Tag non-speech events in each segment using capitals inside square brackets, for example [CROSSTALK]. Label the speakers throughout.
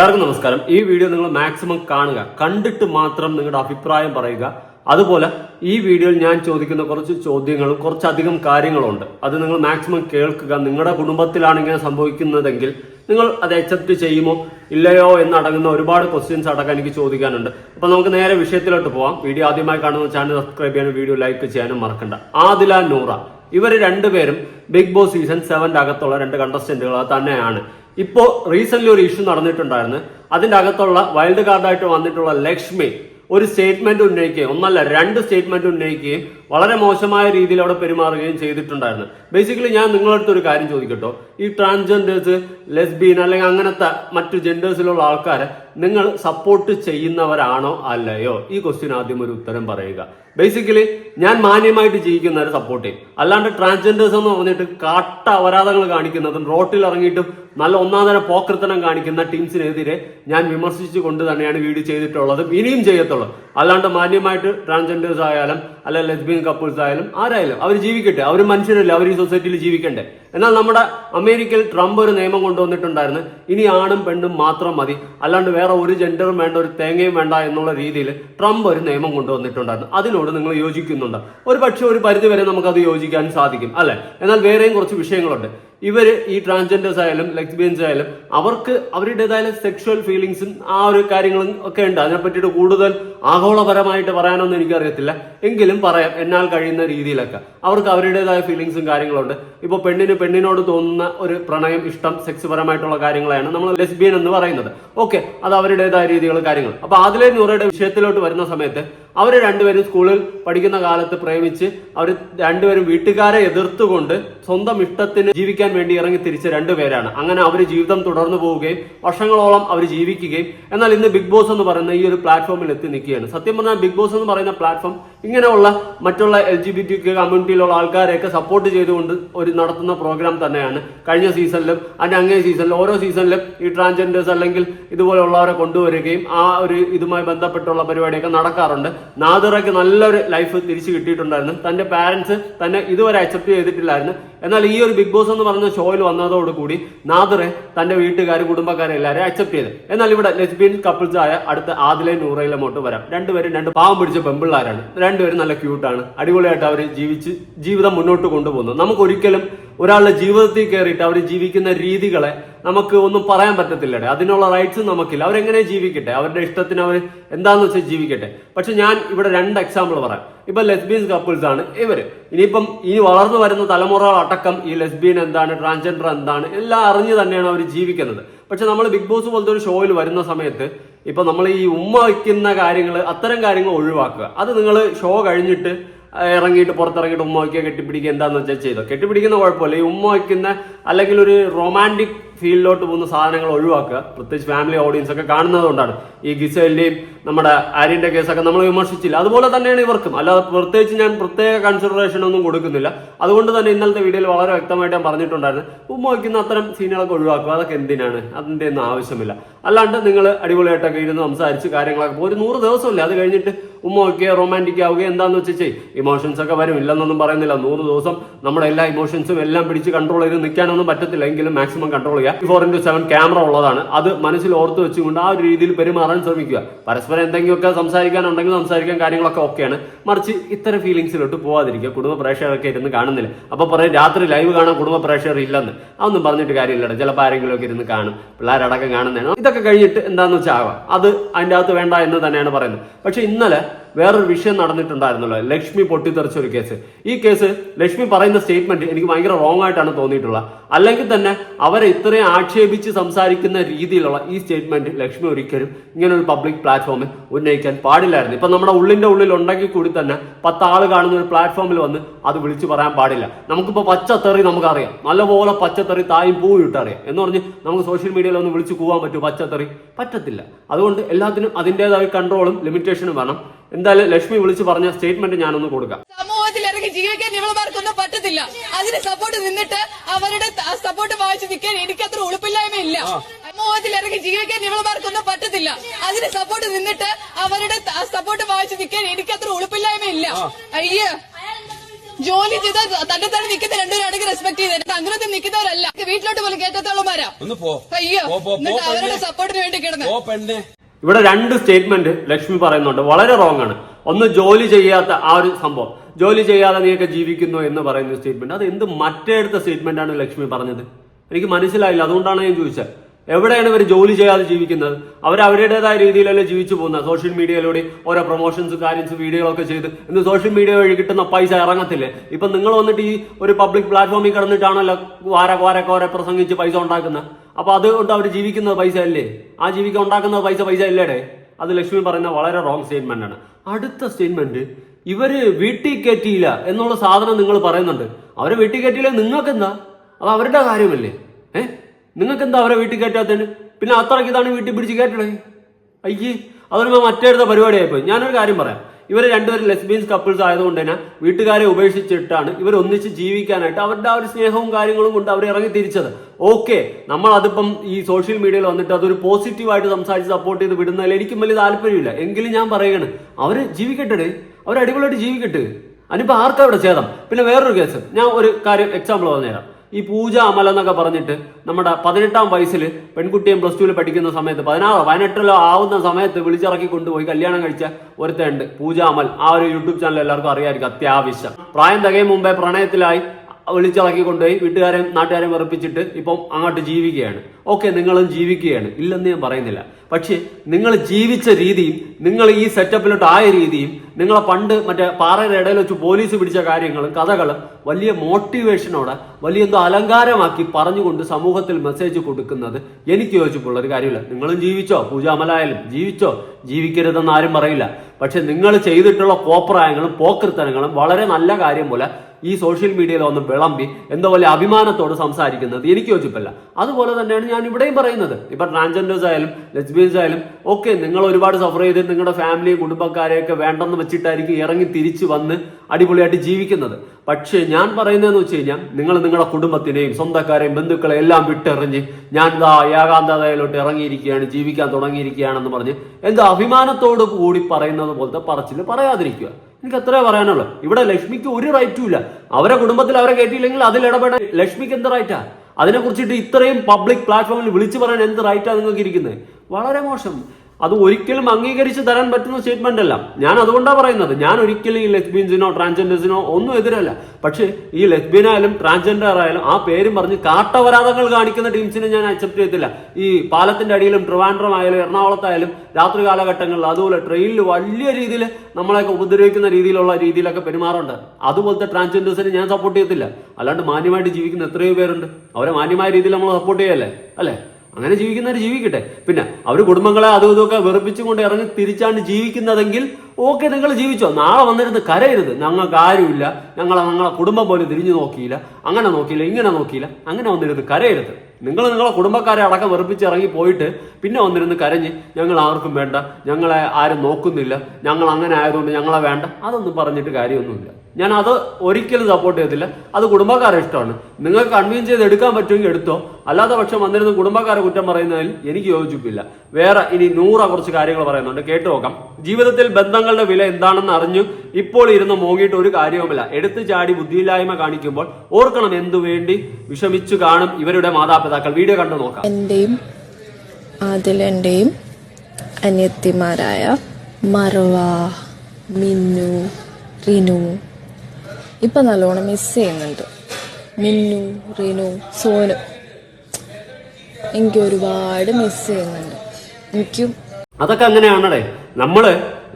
Speaker 1: എല്ലാവർക്കും നമസ്കാരം. ഈ വീഡിയോ നിങ്ങൾ മാക്സിമം കാണുക. കണ്ടിട്ട് മാത്രം നിങ്ങളുടെ അഭിപ്രായം പറയുക. അതുപോലെ ഈ വീഡിയോയിൽ ഞാൻ ചോദിക്കുന്ന കുറച്ച് ചോദ്യങ്ങളും കുറച്ചധികം കാര്യങ്ങളുണ്ട്. അത് നിങ്ങൾ മാക്സിമം കേൾക്കുക. നിങ്ങളുടെ കുടുംബത്തിലാണ് ഇങ്ങനെ സംഭവിക്കുന്നതെങ്കിൽ നിങ്ങൾ അത് അക്സെപ്റ്റ് ചെയ്യുമോ ഇല്ലയോ എന്നടങ്ങുന്ന ഒരുപാട് ക്വസ്റ്റ്യൻസ് അടക്കം എനിക്ക് ചോദിക്കാനുണ്ട്. അപ്പൊ നമുക്ക് നേരെ വിഷയത്തിലോട്ട് പോവാം. വീഡിയോ ആദ്യമായി കാണുന്ന ചാനൽ സബ്സ്ക്രൈബ് ചെയ്യാനും വീഡിയോ ലൈക്ക് ചെയ്യാനും മറക്കണ്ട. ആദില നൂറ. ഇവർ രണ്ടുപേരും ബിഗ് ബോസ് സീസൺ സെവന്റെ അകത്തുള്ള രണ്ട് കണ്ടസ്റ്റന്റുകൾ തന്നെയാണ്. ഇപ്പോൾ റീസെന്റ് ഒരു ഇഷ്യൂ നടന്നിട്ടുണ്ടായിരുന്നു. അതിന്റെ അകത്തുള്ള വൈൽഡ് കാർഡായിട്ട് വന്നിട്ടുള്ള ലക്ഷ്മി ഒരു സ്റ്റേറ്റ്മെന്റ് ഉന്നയിക്കുകയും ഒന്നല്ല രണ്ട് സ്റ്റേറ്റ്മെന്റ് ഉന്നയിക്കുകയും വളരെ മോശമായ രീതിയിൽ അവിടെ പെരുമാറുകയും ചെയ്തിട്ടുണ്ടായിരുന്നു. ബേസിക്കലി ഞാൻ നിങ്ങളടുത്ത് ഒരു കാര്യം ചോദിക്കട്ടോ. ഈ ട്രാൻസ്ജെൻഡേഴ്സ് ലെസ്ബിയൻ അല്ലെങ്കിൽ അങ്ങനത്തെ മറ്റു ജെൻഡേഴ്സിലുള്ള ആൾക്കാരെ നിങ്ങൾ സപ്പോർട്ട് ചെയ്യുന്നവരാണോ അല്ലയോ? ഈ ക്വസ്റ്റ്യൻ ആദ്യം ഒരു ഉത്തരം പറയുക. ബേസിക്കലി ഞാൻ മാന്യമായിട്ട് ജീവിക്കുന്നവരെ സപ്പോർട്ട് ചെയ്യും. അല്ലാണ്ട് ട്രാൻസ്ജെൻഡേഴ്സ് എന്ന് പറഞ്ഞിട്ട് കാട്ട അപരാധങ്ങൾ കാണിക്കുന്നതും റോട്ടിൽ ഇറങ്ങിയിട്ടും നല്ല ഒന്നാം തരം പോക്കൃത്തനം കാണിക്കുന്ന ടീംസിനെതിരെ ഞാൻ വിമർശിച്ചു കൊണ്ട് തന്നെയാണ് വീഡിയോ ചെയ്തിട്ടുള്ളതും ഇനിയും ചെയ്യത്തുള്ളൂ. അല്ലാണ്ട് മാന്യമായിട്ട് ട്രാൻസ്ജെൻഡേഴ്സ് ആയാലും അല്ല ലെസ്ബിയൻ കപ്പിൾസ് ആയാലും ആരായാലും അവർ ജീവിക്കട്ടെ. അവർ മനുഷ്യരല്ലേ അവർ ഈ സൊസൈറ്റിയിൽ ജീവിക്കണ്ടേ? എന്നാൽ നമ്മുടെ അമേരിക്കയിൽ ട്രംപ് ഒരു നിയമം കൊണ്ടുവന്നിട്ടുണ്ടായിരുന്നു. ഇനി ആണും പെണ്ണും മാത്രം മതി. അല്ലാണ്ട് വേറെ ഒരു ജെൻഡറും വേണ്ട ഒരു തേങ്ങയും വേണ്ട എന്നുള്ള രീതിയിൽ ട്രംപ് ഒരു നിയമം കൊണ്ടുവന്നിട്ടുണ്ടായിരുന്നു. അതിനോട് നിങ്ങൾ യോജിക്കുന്നുണ്ട്? ഒരു പക്ഷേ ഒരു പരിധി വരെ നമുക്കത് യോജിക്കാൻ സാധിക്കും അല്ലെ? എന്നാൽ വേറെയും കുറച്ച് വിഷയങ്ങളുണ്ട്. ഇവർ ഈ ട്രാൻസ്ജെൻഡേഴ്സ് ആയാലും ലെക്സ്ബിയൻസ് ആയാലും അവർക്ക് അവരുടേതായ സെക്ഷുവൽ ഫീലിങ്സും ആ ഒരു കാര്യങ്ങളും ഒക്കെ ഉണ്ട്. അതിനെ പറ്റിയിട്ട് കൂടുതൽ ആഗോളപരമായിട്ട് പറയാനൊന്നും എനിക്കറിയത്തില്ല. എങ്കിലും പറയാം. എന്നാൽ കഴിയുന്ന രീതിയിലൊക്കെ. അവർക്ക് അവരുടേതായ ഫീലിങ്സും കാര്യങ്ങളുണ്ട്. ഇപ്പോൾ പെണ്ണിന് പെണ്ണിനോട് തോന്നുന്ന ഒരു പ്രണയം ഇഷ്ടം സെക്സ് പരമായിട്ടുള്ള കാര്യങ്ങളാണ് നമ്മൾ ലെസ്ബിയൻ എന്ന് പറയുന്നത്. ഓക്കെ അത് അവരുടേതായ രീതികൾ കാര്യങ്ങൾ. അപ്പൊ അതിലെ നൂറയുടെ വിഷയത്തിലോട്ട് വരുന്ന സമയത്ത് അവർ രണ്ടുപേരും സ്കൂളിൽ പഠിക്കുന്ന കാലത്ത് പ്രേമിച്ച് അവർ രണ്ടുപേരും വീട്ടുകാരെ എതിർത്തുകൊണ്ട് സ്വന്തം ഇഷ്ടത്തിന് ജീവിക്കാൻ വേണ്ടി ഇറങ്ങി തിരിച്ച രണ്ടുപേരാണ് അങ്ങനെ അവർ ജീവിതം തുടർന്നു പോവുകയും വർഷങ്ങളോളം അവർ ജീവിക്കുകയും എന്നാൽ ഇന്ന് ബിഗ് ബോസ് എന്ന് പറയുന്ന ഈ ഒരു പ്ലാറ്റ്ഫോമിൽ എത്തി നിൽക്കുകയാണ്. സത്യം പറഞ്ഞാൽ ബിഗ് ബോസ് എന്ന് പറയുന്ന പ്ലാറ്റ്ഫോം ഇങ്ങനെയുള്ള മറ്റുള്ള എൽ ജി ബി ടി കമ്മ്യൂണിറ്റിയിലുള്ള ആൾക്കാരെയൊക്കെ സപ്പോർട്ട് ചെയ്തുകൊണ്ട് ഒരു നടത്തുന്ന പ്രോഗ്രാം തന്നെയാണ്. കഴിഞ്ഞ സീസണിലും അതിന്റെ അങ്ങേ സീസണിലും ഓരോ സീസണിലും ഈ ട്രാൻസ്ജെൻഡേഴ്സ് അല്ലെങ്കിൽ ഇതുപോലുള്ളവരെ കൊണ്ടുവരികയും ആ ഒരു ഇതുമായി ബന്ധപ്പെട്ടുള്ള പരിപാടിയൊക്കെ നടക്കാറുണ്ട്. നാദിറയ്ക്ക് നല്ലൊരു ലൈഫ് തിരിച്ചു കിട്ടിയിട്ടുണ്ടായിരുന്നു. തന്റെ പാരന്റ്സ് തന്നെ ഇതുവരെ അക്സെപ്റ്റ് ചെയ്തിട്ടില്ലായിരുന്നു. എന്നാൽ ഈ ഒരു ബിഗ് ബോസ് എന്ന് പറഞ്ഞ ഷോയിൽ വന്നതോടുകൂടി നാദിറെ തന്റെ വീട്ടുകാർ കുടുംബക്കാരെ എല്ലാവരെയും അക്സെപ്റ്റ് ചെയ്തു. എന്നാൽ ഇവിടെ ലെസ്ബിയൻ കപ്പിൾസ് ആയ അടുത്ത ആദിലെ നൂറയിലമോട്ട് വരാം. രണ്ടുപേരും രണ്ട് പാവം പിടിച്ച പെമ്പിള്ളാരാണ്. രണ്ടുപേരും നല്ല ക്യൂട്ടാണ്. അടിപൊളിയായിട്ട് അവർ ജീവിച്ച് ജീവിതം മുന്നോട്ട് കൊണ്ടുപോകുന്നു. നമുക്ക് ഒരിക്കലും ഒരാളുടെ ജീവിതത്തിൽ കയറിയിട്ട് അവർ ജീവിക്കുന്ന രീതികളെ നമുക്ക് ഒന്നും പറയാൻ പറ്റത്തില്ലടെ. അതിനുള്ള റൈറ്റ്സും നമുക്കില്ല. അവരെങ്ങനെ ജീവിക്കട്ടെ? അവരുടെ ഇഷ്ടത്തിന് അവർ എന്താന്ന് വെച്ചാൽ ജീവിക്കട്ടെ. പക്ഷെ ഞാൻ ഇവിടെ രണ്ട് എക്സാമ്പിൾ പറയാം. ഇപ്പൊ ലെസ്ബിയൻസ് കപ്പിൾസ് ആണ് ഇവർ ഇനിയിപ്പം ഈ വളർന്നു വരുന്ന തലമുറകൾ അടക്കം ഈ ലെസ്ബിയൻ എന്താണ് ട്രാൻസ്ജെൻഡർ എന്താണ് എല്ലാം അറിഞ്ഞു തന്നെയാണ് അവർ ജീവിക്കുന്നത്. പക്ഷെ നമ്മൾ ബിഗ് ബോസ് പോലത്തെ ഒരു ഷോയിൽ വരുന്ന സമയത്ത് ഇപ്പൊ നമ്മൾ ഈ ഉമ്മ വയ്ക്കുന്ന കാര്യങ്ങൾ അത്തരം കാര്യങ്ങൾ ഒഴിവാക്കുക. അത് നിങ്ങൾ ഷോ കഴിഞ്ഞിട്ട് ഇറങ്ങിയിട്ട് പുറത്തിറങ്ങിയിട്ട് ഉമ്മ വയ്ക്കുക കെട്ടിപ്പിടിക്കുക എന്താന്ന് വെച്ചാൽ ചെയ്തോ. കെട്ടിപ്പിടിക്കുന്ന കുഴപ്പമില്ല. ഈ ഉമ്മ വയ്ക്കുന്ന അല്ലെങ്കിൽ ഒരു റൊമാന്റിക് ഫീൽഡിലോട്ട് പോകുന്ന സാധനങ്ങൾ ഒഴിവാക്കുക. പ്രത്യേകിച്ച് ഫാമിലി ഓഡിയൻസ് ഒക്കെ കാണുന്നതുകൊണ്ടാണ് ഈ ഗിസലിന്റെയും നമ്മുടെ ആര്യന്റെ കേസൊക്കെ നമ്മൾ വിമർശിച്ചില്ല. അതുപോലെ തന്നെയാണ് ഇവർക്കും. അല്ലാതെ പ്രത്യേകിച്ച് ഞാൻ പ്രത്യേക കൺസിഡറേഷൻ ഒന്നും കൊടുക്കുന്നില്ല. അതുകൊണ്ട് തന്നെ ഇന്നലത്തെ വീഡിയോയിൽ വളരെ വ്യക്തമായിട്ട് ഞാൻ പറഞ്ഞിട്ടുണ്ടായിരുന്നു. ഉമ്മ വയ്ക്കുന്ന അത്തരം സീനുകളൊക്കെ ഒഴിവാക്കുക. അതൊക്കെ എന്തിനാണ്? അതിന്റെ ഒന്നും ആവശ്യമില്ല. അല്ലാണ്ട് നിങ്ങൾ അടിപൊളിയായിട്ടൊക്കെ ഇരുന്ന് സംസാരിച്ച് കാര്യങ്ങളൊക്കെ. ഒരു നൂറ് ദിവസമില്ല? അത് കഴിഞ്ഞിട്ട് ഉമ്മ ഒക്കെ റൊമാന്റിക് ആവുക എന്താന്ന് വെച്ച് ഇമോഷൻസ് ഒക്കെ വരും. ഇല്ലെന്നൊന്നും പറയുന്നില്ല. നൂറ് ദിവസം നമ്മുടെ എല്ലാ ഇമോഷൻസും എല്ലാം പിടിച്ച് കൺട്രോൾ ചെയ്ത് നിൽക്കാനൊന്നും പറ്റത്തില്ല. എങ്കിലും മാക്സിമം കൺട്രോൾ ചെയ്യുക. ഫോർ ഇന്റു സെവൻ ക്യാമറ ഉള്ളതാണ്. അത് മനസ്സിൽ ഓർത്ത് വെച്ചുകൊണ്ട് ആ ഒരു രീതിയിൽ പെരുമാറാൻ ശ്രമിക്കുക. പരസ്പരം എന്തെങ്കിലുമൊക്കെ സംസാരിക്കാനുണ്ടെങ്കിൽ സംസാരിക്കാൻ കാര്യങ്ങളൊക്കെ ഓക്കെയാണ്. മറിച്ച് ഇത്തരം ഫീലിങ്സിലോട്ട് പോവാതിരിക്കുക. കുടുംബ പ്രേക്ഷകരൊക്കെ ഇരുന്ന് കാണുന്നില്ല. അപ്പോൾ പറയും രാത്രി ലൈവ് കാണാൻ കുടുംബ പ്രേക്ഷകർ ഇല്ലെന്ന്. അതൊന്നും പറഞ്ഞിട്ട് കാര്യമില്ല ചിലപ്പോൾ ആരെങ്കിലും ഒക്കെ ഇരുന്ന് കാണും. പിള്ളേരടക്കം കാണുന്നതാണ്. ഇതൊക്കെ കഴിഞ്ഞിട്ട് എന്താണെന്ന് വെച്ചാൽ ആവാം. അത് അതിന്റെ അകത്ത് വേണ്ട എന്ന് തന്നെയാണ് പറയുന്നത്. പക്ഷേ ഇന്നലെ വേറൊരു വിഷയം നടന്നിട്ടുണ്ടായിരുന്നല്ലോ. ലക്ഷ്മി പൊട്ടിത്തെറിച്ച ഒരു കേസ്. ഈ കേസ് ലക്ഷ്മി പറയുന്ന സ്റ്റേറ്റ്മെന്റ് എനിക്ക് ഭയങ്കര റോങ് ആയിട്ടാണ് തോന്നിയിട്ടുള്ളത്. അല്ലെങ്കിൽ തന്നെ അവരെ ഇത്രയും ആക്ഷേപിച്ച് സംസാരിക്കുന്ന രീതിയിലുള്ള ഈ സ്റ്റേറ്റ്മെന്റ് ലക്ഷ്മി ഒരിക്കലും ഇങ്ങനെ ഒരു പബ്ലിക് പ്ലാറ്റ്ഫോമിൽ ഉന്നയിക്കാൻ പാടില്ലായിരുന്നു. ഇപ്പൊ നമ്മുടെ ഉള്ളിന്റെ ഉള്ളിൽ ഉണ്ടെങ്കിൽ കൂടി തന്നെ പത്ത് ആൾ കാണുന്ന ഒരു പ്ലാറ്റ്ഫോമിൽ വന്ന് അത് വിളിച്ചു പറയാൻ പാടില്ല. നമുക്കിപ്പോ പച്ചത്തെറി നമുക്കറിയാം. നല്ലപോലെ പച്ചത്തെറി തായും പൂവും ഇട്ടറിയാം എന്ന് പറഞ്ഞ് നമുക്ക് സോഷ്യൽ മീഡിയയിൽ ഒന്ന് വിളിച്ചു പോകാൻ പറ്റുമോ? പച്ചത്തെറി പറ്റത്തില്ല. അതുകൊണ്ട് എല്ലാത്തിനും അതിന്റെതായ കൺട്രോളും ലിമിറ്റേഷനും വേണം. എന്തായാലും ലക്ഷ്മി വിളിച്ച് പറഞ്ഞ സ്റ്റേറ്റ്മെന്റ് ഞാനൊന്ന് കൊടുക്കാം.
Speaker 2: സമൂഹത്തിൽ ഇറങ്ങി ജീവിക്കാൻ ഇവളുമാർക്കൊന്നും പറ്റത്തില്ല. അതിന് സപ്പോർട്ട് നിന്നിട്ട് അവരുടെ സപ്പോർട്ട് വായിച്ചു നിൽക്കാൻ എനിക്കത്ര ഉളുപ്പില്ലായ്മയില്ല. സമൂഹത്തിൽ ഇറങ്ങി ജീവിക്കാൻ ഇവളുമാർക്കൊന്നും പറ്റത്തില്ല. അതിന് സപ്പോർട്ട് നിന്നിട്ട് അവരുടെ സപ്പോർട്ട് വായിച്ചു നിൽക്കാൻ എനിക്കത്ര ഉളുപ്പില്ലായ്മയില്ല. അയ്യേ. ജോലി ചെയ്ത തന്നെ തന്നെ നിൽക്കുന്ന രണ്ടുപേരാണെങ്കിൽ റെസ്പെക്ട് ചെയ്തിട്ട് അങ്ങനത്തെ നിൽക്കുന്നവരല്ല. വീട്ടിലോട്ട് പോലും
Speaker 3: കേട്ടത്തോളം വരാം
Speaker 2: അയ്യോ. എന്നിട്ട് അവരുടെ സപ്പോർട്ടിന് വേണ്ടി കിടന്നു.
Speaker 1: ഇവിടെ രണ്ട് സ്റ്റേറ്റ്മെന്റ് ലക്ഷ്മി പറയുന്നുണ്ട്. വളരെ റോങ് ആണ്. ഒന്ന് ജോലി ചെയ്യാത്ത ആ ഒരു സംഭവം. ജോലി ചെയ്യാതെ നീയൊക്കെ ജീവിക്കുന്നു എന്ന് പറയുന്ന സ്റ്റേറ്റ്മെന്റ് അത് എന്ത് മറ്റേടുത്ത സ്റ്റേറ്റ്മെന്റ് ആണ് ലക്ഷ്മി പറഞ്ഞത്? എനിക്ക് മനസ്സിലായില്ല. അതുകൊണ്ടാണ് ഞാൻ ചോദിച്ചത്. എവിടെയാണ് ഇവർ ജോലി ചെയ്യാതെ ജീവിക്കുന്നത്? അവർ അവരുടേതായ രീതിയിലല്ലേ ജീവിച്ചു പോകുന്നത്? സോഷ്യൽ മീഡിയയിലൂടെ ഓരോ പ്രൊമോഷൻസ് കാര്യൻസ് വീഡിയോകളൊക്കെ ചെയ്ത് ഇന്ന് സോഷ്യൽ മീഡിയ വഴി കിട്ടുന്ന പൈസ ഇറങ്ങത്തില്ലേ? ഇപ്പൊ നിങ്ങൾ വന്നിട്ട് ഈ ഒരു പബ്ലിക് പ്ലാറ്റ്ഫോമിൽ കിടന്നിട്ടാണല്ലോ വാര വാരൊക്കെ ഓരോ പ്രസംഗിച്ച് പൈസ ഉണ്ടാക്കുന്നത്. അപ്പൊ അതുകൊണ്ട് അവർ ജീവിക്കുന്നത് പൈസ അല്ലേ? ആ ജീവിക്കാൻ ഉണ്ടാക്കുന്ന പൈസ പൈസ ഇല്ലേടെ അത് ലക്ഷ്മി പറയുന്ന വളരെ റോങ് സ്റ്റേറ്റ്മെന്റ് ആണ്. അടുത്ത സ്റ്റേറ്റ്മെന്റ് ഇവർ വീട്ടിൽ കയറ്റിയില്ല എന്നുള്ള സാധനം നിങ്ങൾ പറയുന്നുണ്ട്. അവരെ വീട്ടിൽ കയറ്റിയില്ല നിങ്ങൾക്ക് എന്താ? അത് അവരുടെ കാര്യമല്ലേ? ഏ? നിങ്ങൾക്ക് എന്താ അവരെ വീട്ടിൽ കയറ്റാത്തതിന്? പിന്നെ അത്രയ്ക്ക് ഇതാണ് വീട്ടിൽ പിടിച്ച് കയറ്റണേ? അയ്യേ അതൊരു മറ്റേടുത്ത പരിപാടിയായിപ്പോയി. ഞാനൊരു കാര്യം പറയാം. ഇവർ രണ്ടുപേരും ലെസ്ബിയൻസ് കപ്പിൾസ് ആയതുകൊണ്ട് തന്നെ വീട്ടുകാരെ ഉപേക്ഷിച്ചിട്ടാണ് ഇവർ ഒന്നിച്ച് ജീവിക്കാനായിട്ട് അവരുടെ ആ ഒരു സ്നേഹവും കാര്യങ്ങളും കൊണ്ട് അവർ ഇറങ്ങി തിരിച്ചത്. ഓക്കെ നമ്മൾ അതിപ്പം ഈ സോഷ്യൽ മീഡിയയിൽ വന്നിട്ട് അതൊരു പോസിറ്റീവായിട്ട് സംസാരിച്ച് സപ്പോർട്ട് ചെയ്ത് വിടുന്നതിൽ എനിക്കും വലിയ താല്പര്യമില്ല. എങ്കിലും ഞാൻ പറയുകയാണ് അവർ ജീവിക്കട്ടെ അവർ അടിപൊളിയായിട്ട് ജീവിക്കട്ടെ. അതിപ്പോ ആർക്കാ ഇവിടെ ഛേദം? പിന്നെ വേറൊരു കേസ്. ഞാൻ ഒരു കാര്യം എക്സാമ്പിൾ പറഞ്ഞുതരാം. ഈ പൂജ അമല എന്നൊക്കെ പറഞ്ഞിട്ട് നമ്മുടെ പതിനെട്ടാം വയസ്സിൽ പെൺകുട്ടിയും പ്ലസ് ടുവിൽ പഠിക്കുന്ന സമയത്ത് പതിനാറോ പതിനെട്ടിലോ ആവുന്ന സമയത്ത് വിളിച്ചിറക്കി കൊണ്ടുപോയി കല്യാണം കഴിച്ച ഒരുത്തുണ്ട് പൂജ അമൽ. ആ ഒരു യൂട്യൂബ് ചാനൽ എല്ലാവർക്കും അറിയാമായിരിക്കും അത്യാവശ്യം. പ്രായം തികയും മുമ്പേ പ്രണയത്തിലായി. വിളിച്ചിറക്കി കൊണ്ടുപോയി വീട്ടുകാരെയും നാട്ടുകാരെയും വെറുപ്പിച്ചിട്ട് ഇപ്പം അങ്ങോട്ട് ജീവിക്കുകയാണ്. ഓക്കെ നിങ്ങളും ജീവിക്കുകയാണ്. ഇല്ലെന്ന് ഞാൻ പറയുന്നില്ല. പക്ഷേ നിങ്ങൾ ജീവിച്ച രീതിയും നിങ്ങൾ ഈ സെറ്റപ്പിലോട്ട് ആയ രീതിയും നിങ്ങളെ പണ്ട് മറ്റേ പാറയുടെ ഇടയിൽ വെച്ച് പോലീസ് പിടിച്ച കാര്യങ്ങളും കഥകളും വലിയ മോട്ടിവേഷനോടെ വലിയ എന്തോ അലങ്കാരമാക്കി പറഞ്ഞുകൊണ്ട് സമൂഹത്തിൽ മെസ്സേജ് കൊടുക്കുന്നത് എനിക്ക് യോജിപ്പുള്ള ഒരു കാര്യമില്ല. നിങ്ങളും ജീവിച്ചോ? പൂജാമലായാലും ജീവിച്ചോ? ജീവിക്കരുതെന്ന് ആരും പറയില്ല. പക്ഷെ നിങ്ങൾ ചെയ്തിട്ടുള്ള കോപ്രായങ്ങളും പോക്കൃത്തനങ്ങളും വളരെ നല്ല കാര്യം പോലെ ഈ സോഷ്യൽ മീഡിയയിൽ ഒന്ന് വിളമ്പി എന്തോ പോലെ അഭിമാനത്തോട് സംസാരിക്കുന്നത് എനിക്ക് യോജിപ്പല്ല. അതുപോലെ തന്നെയാണ് ഞാൻ ഇവിടെയും പറയുന്നത്. ഇപ്പൊ ട്രാൻസ്ജെൻഡേഴ്സ് ആയാലും ലെസ്ബിയൻസ് ആയാലും ഓക്കെ നിങ്ങൾ ഒരുപാട് സഫർ ചെയ്ത് നിങ്ങളുടെ ഫാമിലിയും കുടുംബക്കാരെയൊക്കെ വേണ്ടെന്ന് വെച്ചിട്ടായിരിക്കും ഇറങ്ങി തിരിച്ചു വന്ന് അടിപൊളിയായിട്ട് ജീവിക്കുന്നത്. പക്ഷേ ഞാൻ പറയുന്നതെന്ന് വെച്ച് കഴിഞ്ഞാൽ നിങ്ങൾ നിങ്ങളുടെ കുടുംബത്തിനെയും സ്വന്തക്കാരെയും ബന്ധുക്കളെ എല്ലാം വിട്ടെറിഞ്ഞ് ഞാൻ ഇതാ ഏകാന്തതയിലോട്ട് ഇറങ്ങിയിരിക്കുകയാണ് ജീവിക്കാൻ തുടങ്ങിയിരിക്കുകയാണെന്ന് പറഞ്ഞ് എന്താ അഭിമാനത്തോട് കൂടി പറയുന്നത് പോലത്തെ പറച്ചിൽ പറയാതിരിക്കുക. എനിക്ക് അത്രേ പറയാനുള്ളൂ. ഇവിടെ ലക്ഷ്മിക്ക് ഒരു റൈറ്റും ഇല്ല. അവരെ കുടുംബത്തിൽ അവരെ കേട്ടില്ലെങ്കിൽ അതിൽ ഇടപെടാൻ ലക്ഷ്മിക്ക് എന്ത് റൈറ്റാ അതിനെ കുറിച്ചിട്ട് ഇത്രയും പബ്ലിക് പ്ലാറ്റ്ഫോമിൽ വിളിച്ചു പറയാൻ എന്ത് റൈറ്റാ നിങ്ങൾക്ക് ഇരിക്കുന്നത് വളരെ മോശം. അത് ഒരിക്കലും അംഗീകരിച്ച് തരാൻ പറ്റുന്ന സ്റ്റേറ്റ്മെന്റ് അല്ല. ഞാൻ അതുകൊണ്ടാണ് പറയുന്നത്. ഞാൻ ഒരിക്കലും ഈ ലെസ്ബിയൻസിനോ ട്രാൻസ്ജെൻഡേഴ്സിനോ ഒന്നും എതിരല്ല. പക്ഷേ ഈ ലെസ്ബിയൻ ആയാലും ട്രാൻസ്ജെൻഡർ ആയാലും ആ പേരും പറഞ്ഞ് കാട്ടവരാതകൾ കാണിക്കുന്ന ടീംസിനെ ഞാൻ അക്സെപ്റ്റ് ചെയ്തില്ല ഈ പാലത്തിന്റെ അടിയിലും ട്രിവാൻഡ്രം ആയാലും എറണാകുളത്തായാലും രാത്രി കാലഘട്ടങ്ങളിൽ അതുപോലെ ട്രെയിനിൽ വലിയ രീതിയിൽ നമ്മളെയൊക്കെ ഉപദ്രവിക്കുന്ന രീതിയിലുള്ള രീതിയിലൊക്കെ പെരുമാറുണ്ട് അതുപോലത്തെ ട്രാൻസ്ജെൻഡേഴ്സിനെ ഞാൻ സപ്പോർട്ട് ചെയ്യത്തില്ല. അല്ലാണ്ട് മാന്യമായിട്ട് ജീവിക്കുന്ന എത്രയോ പേരുണ്ട്. അവരെ മാന്യമായ രീതിയിൽ നമ്മൾ സപ്പോർട്ട് ചെയ്യല്ലേ? അല്ലേ? അങ്ങനെ ജീവിക്കുന്നവർ ജീവിക്കട്ടെ. പിന്നെ അവർ കുടുംബങ്ങളെ അതും ഇതൊക്കെ വെറുപ്പിച്ചുകൊണ്ട് ഇറങ്ങി തിരിച്ചാണ് ജീവിക്കുന്നതെങ്കിൽ ഓക്കെ നിങ്ങൾ ജീവിച്ചോ. നാളെ വന്നിരുന്ന് കരയരുത്. ഞങ്ങൾക്ക് ആരുമില്ല. ഞങ്ങളെ ഞങ്ങളെ കുടുംബം പോലും തിരിഞ്ഞു നോക്കിയില്ല. അങ്ങനെ നോക്കിയില്ല ഇങ്ങനെ നോക്കിയില്ല. അങ്ങനെ വന്നിരുന്ന് കരയരുത്. നിങ്ങൾ നിങ്ങളെ കുടുംബക്കാരെ അടക്കം വെറുപ്പിച്ച് ഇറങ്ങി പോയിട്ട് പിന്നെ വന്നിരുന്ന് കരഞ്ഞ് ഞങ്ങൾ ആർക്കും വേണ്ട. ഞങ്ങളെ ആരും നോക്കുന്നില്ല. ഞങ്ങൾ അങ്ങനെ ആയതുകൊണ്ട് ഞങ്ങളെ വേണ്ട. അതൊന്നും പറഞ്ഞിട്ട് കാര്യമൊന്നുമില്ല. ഞാൻ അത് ഒരിക്കലും സപ്പോർട്ട് ചെയ്തില്ല. അത് കുടുംബക്കാരെ ഇഷ്ടമാണ്. നിങ്ങൾക്ക് കൺവീൻസ് ചെയ്ത് എടുക്കാൻ പറ്റുമെങ്കിൽ എടുത്തോ. അല്ലാത്ത പക്ഷം വന്നിരുന്ന കുടുംബക്കാരെ കുറ്റം പറയുന്നതിൽ എനിക്ക് യോജിപ്പില്ല. വേറെ ഇനി നൂറ കുറച്ച് കാര്യങ്ങൾ പറയുന്നുണ്ട്. കേട്ടു നോക്കാം. ജീവിതത്തിൽ ബന്ധങ്ങളുടെ വില എന്താണെന്ന് അറിഞ്ഞു ഇപ്പോൾ ഇരുന്ന് മോങ്ങിയിട്ട് ഒരു കാര്യവുമില്ല. എടുത്തു ചാടി ബുദ്ധിയില്ലായ്മ കാണിക്കുമ്പോൾ ഓർക്കണം എന്തു വേണ്ടി വിഷമിച്ചു കാണും ഇവരുടെ മാതാപിതാക്കൾ. വീഡിയോ കണ്ടു നോക്കാം.
Speaker 4: എന്റെയും ആദിലെന്റെയും അനിയത്തിമാരായ മറവ മിന്നു റിനു ഇപ്പം നല്ലോണം മിസ് ചെയ്യുന്നുണ്ട്. മിന്നു റിനു സോനു. എനിക്ക് ഒരുപാട് മിസ് ചെയ്യുന്നുണ്ട്. എനിക്കും
Speaker 1: അതൊക്കെ അങ്ങനെയാണടേ നമ്മൾ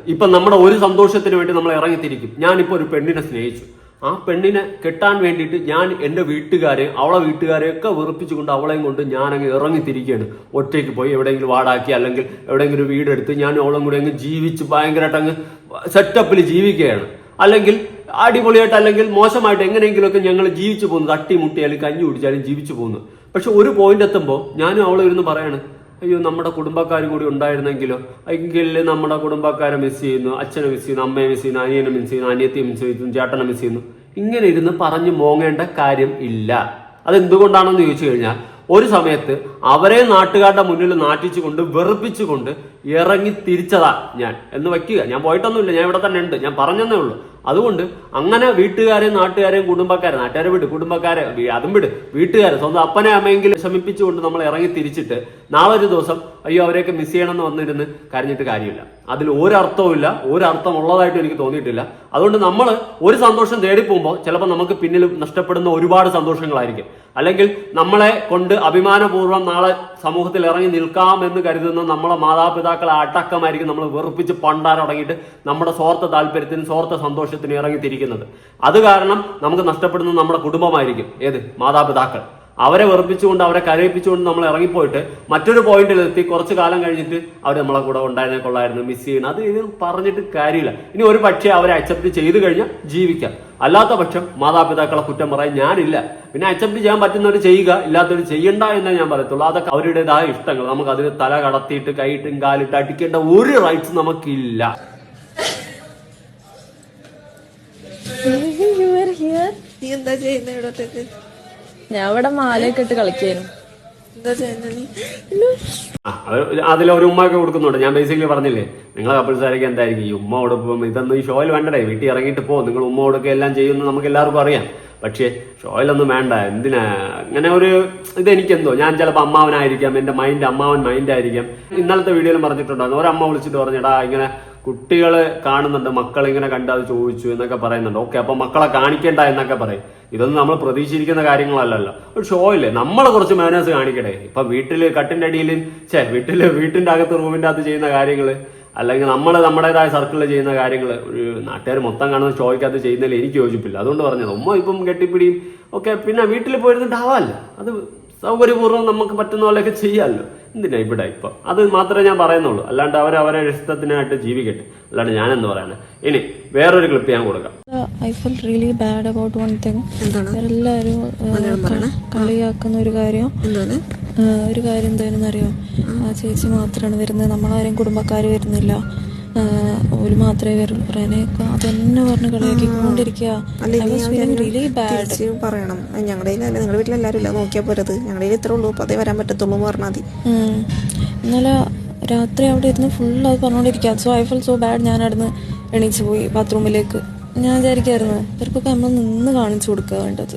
Speaker 1: ഇപ്പൊ നമ്മുടെ ഒരു സന്തോഷത്തിന് വേണ്ടി നമ്മൾ ഇറങ്ങിത്തിരിക്കും. ഞാനിപ്പോ ഒരു പെണ്ണിനെ സ്നേഹിച്ചു. ആ പെണ്ണിനെ കെട്ടാൻ വേണ്ടിയിട്ട് ഞാൻ എന്റെ വീട്ടുകാരെ അവളെ വീട്ടുകാരെ ഒക്കെ വെറുപ്പിച്ചുകൊണ്ട് അവളെയും കൊണ്ട് ഞാൻ അങ്ങ് ഇറങ്ങിത്തിരിക്കുകയാണ്. ഒറ്റയ്ക്ക് പോയി എവിടെയെങ്കിലും വാടാക്കി അല്ലെങ്കിൽ എവിടെയെങ്കിലും വീടെടുത്ത് ഞാൻ അവളും കൂടെ അങ്ങ് ജീവിച്ച് ഭയങ്കരമായിട്ട് അങ്ങ് സെറ്റപ്പിൽ ജീവിക്കുകയാണ്. അല്ലെങ്കിൽ അടിപൊളിയായിട്ട് അല്ലെങ്കിൽ മോശമായിട്ട് എങ്ങനെയെങ്കിലുമൊക്കെ ഞങ്ങൾ ജീവിച്ചു പോകുന്നു തട്ടിമുട്ടി അല്ലെങ്കിൽ കഞ്ഞി കുടിച്ചാലും ജീവിച്ചു പോകുന്നു. പക്ഷെ ഒരു പോയിന്റ് എത്തുമ്പോൾ ഞാനും അവളും ഇരുന്ന് പറയാണ് അയ്യോ നമ്മുടെ കുടുംബക്കാരും കൂടി ഉണ്ടായിരുന്നെങ്കിലോ? എങ്കിൽ നമ്മുടെ കുടുംബക്കാരെ മിസ് ചെയ്യുന്നു അച്ഛനെ മിസ് ചെയ്യുന്നു അമ്മയെ മിസ് ചെയ്യുന്നു അനിയനെ മിസ് ചെയ്യുന്നു അനിയത്തിയെ മിസ് ചെയ്യുന്നു ചേട്ടനെ മിസ് ചെയ്യുന്നു. ഇങ്ങനെ ഇരുന്ന് പറഞ്ഞു മോങ്ങേണ്ട കാര്യം ഇല്ല. അതെന്തുകൊണ്ടാണെന്ന് ചോദിച്ചു കഴിഞ്ഞാൽ ഒരു സമയത്ത് അവരെ നാട്ടുകാരുടെ മുന്നിൽ നാട്ടിച്ചുകൊണ്ട് വെറുപ്പിച്ചുകൊണ്ട് ഇറങ്ങി തിരിച്ചതാ ഞാൻ. എന്ന് വയ്ക്കുക. ഞാൻ പോയിട്ടൊന്നുമില്ല. ഞാൻ ഇവിടെ തന്നെ ഉണ്ട്. ഞാൻ പറഞ്ഞതേ ഉള്ളൂ. അതുകൊണ്ട് അങ്ങനെ വീട്ടുകാരെയും നാട്ടുകാരെയും കുടുംബക്കാരെ നാട്ടുകാരെ വിട് കുടുംബക്കാരെ അതും വിട്. വീട്ടുകാരെ സ്വന്തം അപ്പനെ അമ്മയെങ്കിലും ശമിപ്പിച്ചുകൊണ്ട് നമ്മൾ ഇറങ്ങി തിരിച്ചിട്ട് നാളെ ഒരു ദിവസം അയ്യോ അവരെയൊക്കെ മിസ് ചെയ്യണമെന്ന് വന്നിരുന്ന് കരഞ്ഞിട്ട് കാര്യമില്ല. അതിൽ ഒരർത്ഥവുമില്ല. ഒരർത്ഥം ഉള്ളതായിട്ട് എനിക്ക് തോന്നിയിട്ടില്ല. അതുകൊണ്ട് നമ്മൾ ഒരു സന്തോഷം തേടിപ്പോകുമ്പോൾ ചിലപ്പോൾ നമുക്ക് പിന്നിൽ നഷ്ടപ്പെടുന്ന ഒരുപാട് സന്തോഷങ്ങളായിരിക്കും. അല്ലെങ്കിൽ നമ്മളെ കൊണ്ട് അഭിമാനപൂർവം നാളെ സമൂഹത്തിൽ ഇറങ്ങി നിൽക്കാമെന്ന് കരുതുന്ന നമ്മളെ മാതാപിതാക്കളെ അടക്കമായിരിക്കും നമ്മൾ വെറുപ്പിച്ച് പണ്ടാൻ തുടങ്ങിയിട്ട് നമ്മുടെ സ്വാർത്ഥ താല്പര്യത്തിനും സ്വാർത്ഥ സന്തോഷത്തിനും ഇറങ്ങിത്തിരിക്കുന്നത്. അത് കാരണം നമുക്ക് നഷ്ടപ്പെടുന്നത് നമ്മുടെ കുടുംബമായിരിക്കും. ഏത്? മാതാപിതാക്കൾ. അവരെ വെറുപ്പിച്ചുകൊണ്ട് അവരെ കരയിപ്പിച്ചുകൊണ്ട് നമ്മൾ ഇറങ്ങിപ്പോയിട്ട് മറ്റൊരു പോയിന്റിൽ എത്തി. കുറച്ച് കാലം കഴിഞ്ഞിട്ട് അവർ നമ്മളെ കൂടെ ഉണ്ടായിരുന്നെ കൊള്ളായിരുന്നു മിസ് ചെയ്യണം അത് ഇത് പറഞ്ഞിട്ട് കാര്യമില്ല. ഇനി ഒരു പക്ഷേ അവരെ അക്സെപ്റ്റ് ചെയ്തു കഴിഞ്ഞാൽ ജീവിക്കാം. അല്ലാത്ത പക്ഷം മാതാപിതാക്കളെ കുറ്റം പറയാൻ ഞാനില്ല. പിന്നെ അക്സെപ്റ്റ് ചെയ്യാൻ പറ്റുന്നവർ ചെയ്യുക ഇല്ലാത്തവർ ചെയ്യണ്ട എന്നേ ഞാൻ പറയത്തുള്ളൂ. അതൊക്കെ അവരുടേതായ ഇഷ്ടങ്ങൾ. നമുക്ക് അതിന് തല കടത്തിയിട്ട് കൈയിട്ടും കാലിട്ട് അടിക്കേണ്ട ഒരു റൈറ്റ്സ് നമുക്കില്ല. [LAUGHS]
Speaker 3: എന്താ ചെയ്യുന്ന
Speaker 4: ഞാൻ ഇവിടെ മാലയൊക്കെ ഇട്ട് കളിക്കായിരുന്നു.
Speaker 3: എന്താ ചെയ്യുന്ന നീ?
Speaker 1: ആ, അത് അതിൽ ഒരു ഉമ്മയൊക്കെ കൊടുക്കുന്നുണ്ട്. ഞാൻ ബേസിക്കലി പറഞ്ഞില്ലേ നിങ്ങളെ കപ്പിൾസാരൊക്കെ എന്തായിരിക്കും? ഈ ഉമ്മ കൊടുക്കും ഇതൊന്നും ഈ ഷോയിൽ വേണ്ടടേ വീട്ടിൽ ഇറങ്ങിയിട്ട് പോ നിങ്ങൾ ഉമ്മ കൊടുക്കുക എല്ലാം ചെയ്യുമെന്ന് നമുക്ക് എല്ലാവർക്കും അറിയാം. പക്ഷേ ഷോയിലൊന്നും വേണ്ട എന്തിനാ? അങ്ങനെ ഒരു ഇത് ഇതെനിക്കെന്തോ? ഞാൻ ചിലപ്പോൾ അമ്മാവനായിരിക്കാം എന്റെ മൈൻഡ് അമ്മാവൻ മൈൻഡ് ആയിരിക്കാം. ഇന്നലത്തെ വീഡിയോയിലും പറഞ്ഞിട്ടുണ്ടായിരുന്നു ഒരമ്മ വിളിച്ചിട്ട് പറഞ്ഞടാ ഇങ്ങനെ കുട്ടികൾ കാണുന്നുണ്ട് മക്കൾ ഇങ്ങനെ കണ്ട് അത് ചോദിച്ചു എന്നൊക്കെ പറയുന്നുണ്ട്. ഓക്കെ അപ്പൊ മക്കളെ കാണിക്കേണ്ട എന്നൊക്കെ പറയും. ഇതൊന്നും നമ്മൾ പ്രതീക്ഷിച്ചിരിക്കുന്ന കാര്യങ്ങളല്ലല്ലോ. ഒരു ഷോ ഇല്ലേ? നമ്മൾ കുറച്ച് മാനേഴ്സ് കാണിക്കട്ടെ. ഇപ്പൊ വീട്ടിൽ കട്ടിന്റെ അടിയിൽ ചേ വീട്ടിൽ വീട്ടിന്റെ അകത്ത് റൂമിന്റെ അകത്ത് ചെയ്യുന്ന കാര്യങ്ങൾ അല്ലെങ്കിൽ നമ്മൾ നമ്മുടേതായ സർക്കിളിൽ ചെയ്യുന്ന കാര്യങ്ങൾ ഒരു നാട്ടുകാർ മൊത്തം കാണുന്ന ഷോയ്ക്കകത്ത് ചെയ്യുന്നതിൽ എനിക്ക് യോജിപ്പില്ല. അതുകൊണ്ട് പറഞ്ഞത് ഉമ്മ ഇപ്പം കെട്ടിപ്പിടിയും ഒക്കെ പിന്നെ വീട്ടിൽ പോയിരുന്നിട്ടാവാമല്ലോ അത് സൗകര്യപൂർവം നമുക്ക് പറ്റുന്ന പോലെയൊക്കെ ചെയ്യാമല്ലോ എന്തിനാ ഇവിടെ ഇപ്പൊ? അത് മാത്രമേ ഞാൻ പറയുന്നുള്ളൂ. അല്ലാണ്ട് അവർ അവരെ ഇഷ്ടത്തിനായിട്ട് ജീവിക്കട്ടെ. അല്ലാണ്ട് ഞാൻ എന്ന് പറയണേ ഇനി വേറൊരു ക്ലിപ്പ് ഞാൻ കൊടുക്കാം.
Speaker 4: I feel really bad about one thing എല്ലാവരും കളിയാക്കുന്ന ഒരു കാര്യം. ഒരു കാര്യം എന്താണെന്ന് അറിയോ? ആ. ചേച്ചി മാത്രമാണ് വരുന്നത്. നമ്മളാരും കുടുംബക്കാർ വരുന്നില്ല. ഒരു മാത്രമേ വരുള്ളൂ റെനയൊക്കെ അതെന്നെ പറഞ്ഞ് കളിയാക്കിക്കൊണ്ടിരിക്കുക
Speaker 3: അല്ല ഇനി ഞാൻ
Speaker 4: റിയലി ബാഡ്
Speaker 3: തിരിച്ച് പറയണം? ഞങ്ങളുടെ കയ്യിലല്ല നിങ്ങളുടെ വീട്ടിലെല്ലാവരും ഇല്ല. നോക്കിയാൽ പോരത്. ഞങ്ങളുടെ കയ്യിൽ ഇത്രേ ഉള്ളൂ. അപ്പോൾ അതേ വരാൻ പറ്റത്തുള്ളൂ എന്ന് പറഞ്ഞാൽ മതി.
Speaker 4: ഇന്നലെ രാത്രി അവിടെ ഇരുന്ന് ഫുൾ അത് പറഞ്ഞുകൊണ്ടിരിക്കുക so I feel so bad ഞാൻ അവിടുന്ന് എണീച്ച് പോയി ബാത്റൂമിലേക്ക് ഞാൻ വിചാരിക്കായിരുന്നു. ഇവർക്കൊക്കെ നമ്മൾ നിന്ന് കാണിച്ചു കൊടുക്കുക വേണ്ടത്.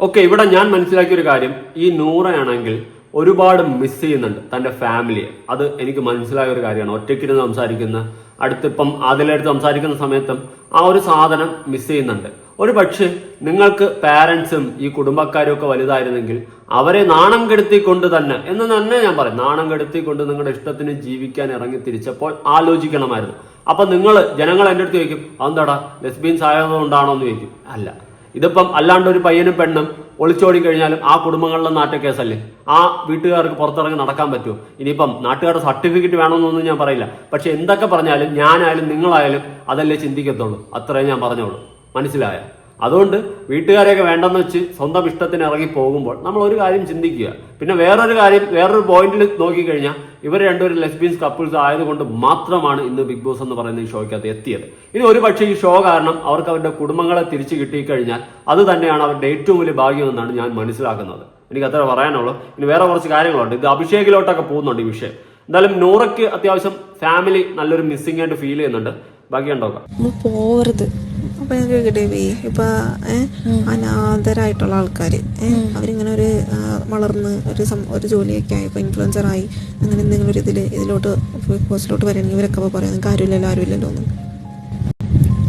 Speaker 1: ഓക്കെ ഇവിടെ ഞാൻ മനസ്സിലാക്കിയ ഒരു കാര്യം. ഈ നൂറയാണെങ്കിൽ ഒരുപാട് മിസ് ചെയ്യുന്നുണ്ട് തന്റെ ഫാമിലിയെ അത് എനിക്ക് മനസ്സിലായ ഒരു കാര്യമാണ്. ഒറ്റയ്ക്കിരുന്ന് സംസാരിക്കുന്ന അടുത്തിപ്പം അതിലെടുത്ത് സംസാരിക്കുന്ന സമയത്തും ആ ഒരു സാധനം മിസ് ചെയ്യുന്നുണ്ട്. ഒരു പക്ഷേ നിങ്ങൾക്ക് പാരൻസും ഈ കുടുംബക്കാരും ഒക്കെ വലുതായിരുന്നെങ്കിൽ അവരെ നാണം കെടുത്തിക്കൊണ്ട് തന്നെ എന്ന് തന്നെ ഞാൻ പറയും നാണം കെടുത്തിക്കൊണ്ട് നിങ്ങളുടെ ഇഷ്ടത്തിന് ജീവിക്കാൻ ഇറങ്ങി തിരിച്ചപ്പോൾ ആലോചിക്കണമായിരുന്നു. അപ്പൊ നിങ്ങൾ ജനങ്ങൾ എന്റെ അടുത്ത് ചോദിക്കും അതെന്താടാ ലെസ്ബീൻസ് ആയതുകൊണ്ടാണോ എന്ന് ചോദിക്കും. അല്ല ഇതിപ്പം അല്ലാണ്ട് ഒരു പയ്യനും പെണ്ണും ഒളിച്ചോടി കഴിഞ്ഞാലും ആ കുടുംബങ്ങളിലെ നാട്ട കേസല്ലേ ആ വീട്ടുകാർക്ക് പുറത്തിറങ്ങി നടക്കാൻ പറ്റുമോ? ഇനിയിപ്പം നാട്ടുകാരുടെ സർട്ടിഫിക്കറ്റ് വേണമെന്നൊന്നും ഞാൻ പറയില്ല. പക്ഷെ എന്തൊക്കെ പറഞ്ഞാലും ഞാനായാലും നിങ്ങളായാലും അതല്ലേ ചിന്തിക്കത്തുള്ളൂ. അത്രേ ഞാൻ പറഞ്ഞോളൂ. മനസ്സിലായ. അതുകൊണ്ട് വീട്ടുകാരെയൊക്കെ വേണ്ടെന്ന് വെച്ച് സ്വന്തം ഇഷ്ടത്തിന് ഇറങ്ങി പോകുമ്പോൾ നമ്മൾ ഒരു കാര്യം ചിന്തിക്കുക. പിന്നെ വേറൊരു കാര്യം വേറൊരു പോയിന്റിൽ നോക്കിക്കഴിഞ്ഞാൽ ഇവർ രണ്ടുപേരും ലെസ്ബിയൻസ് കപ്പിൾസ് ആയതുകൊണ്ട് മാത്രമാണ് ഇന്ന് ബിഗ് ബോസ് എന്ന് പറയുന്ന ഈ ഷോയ്ക്കകത്ത് എത്തിയത്. ഇനി ഒരു പക്ഷേ ഈ ഷോ കാരണം അവർക്ക് അവരുടെ കുടുംബങ്ങളെ തിരിച്ചു കിട്ടിക്കഴിഞ്ഞാൽ അത് തന്നെയാണ് അവരുടെ ഏറ്റവും വലിയ ഭാഗ്യമെന്നാണ് ഞാൻ മനസ്സിലാക്കുന്നത്. എനിക്ക് അത്ര പറയാനുള്ളൂ. ഇനി വേറെ കുറച്ച് കാര്യങ്ങളുണ്ട്. ഇത് അഭിഷേകിലോട്ടൊക്കെ പോകുന്നുണ്ട് ഈ വിഷയം. എന്തായാലും നൂറയ്ക്ക് അത്യാവശ്യം ഫാമിലി നല്ലൊരു മിസ്സിംഗ് ആയിട്ട് ഫീൽ ചെയ്യുന്നുണ്ട്. ബാക്കി
Speaker 4: ഉണ്ടോ പോവരുത്.
Speaker 3: അപ്പോൾ ഞാൻ ചോദിക്കട്ടെ ബി ഇപ്പം അനാഥരായിട്ടുള്ള ആൾക്കാർ അവരിങ്ങനെ ഒരു വളർന്ന് ഒരു ഒരു ജോലിയൊക്കെ ആയി ഇൻഫ്ലുവൻസർ ആയി അങ്ങനെ എന്തെങ്കിലും ഒരു ഇതിൽ ഇതിലോട്ട് പോസ്റ്റിലോട്ട് വരണമെങ്കിൽ ഇവരൊക്കെ അപ്പോൾ പറയാം നിങ്ങൾക്ക് ആരുമില്ലല്ലോ ആരുമില്ലല്ലോ എന്ന്.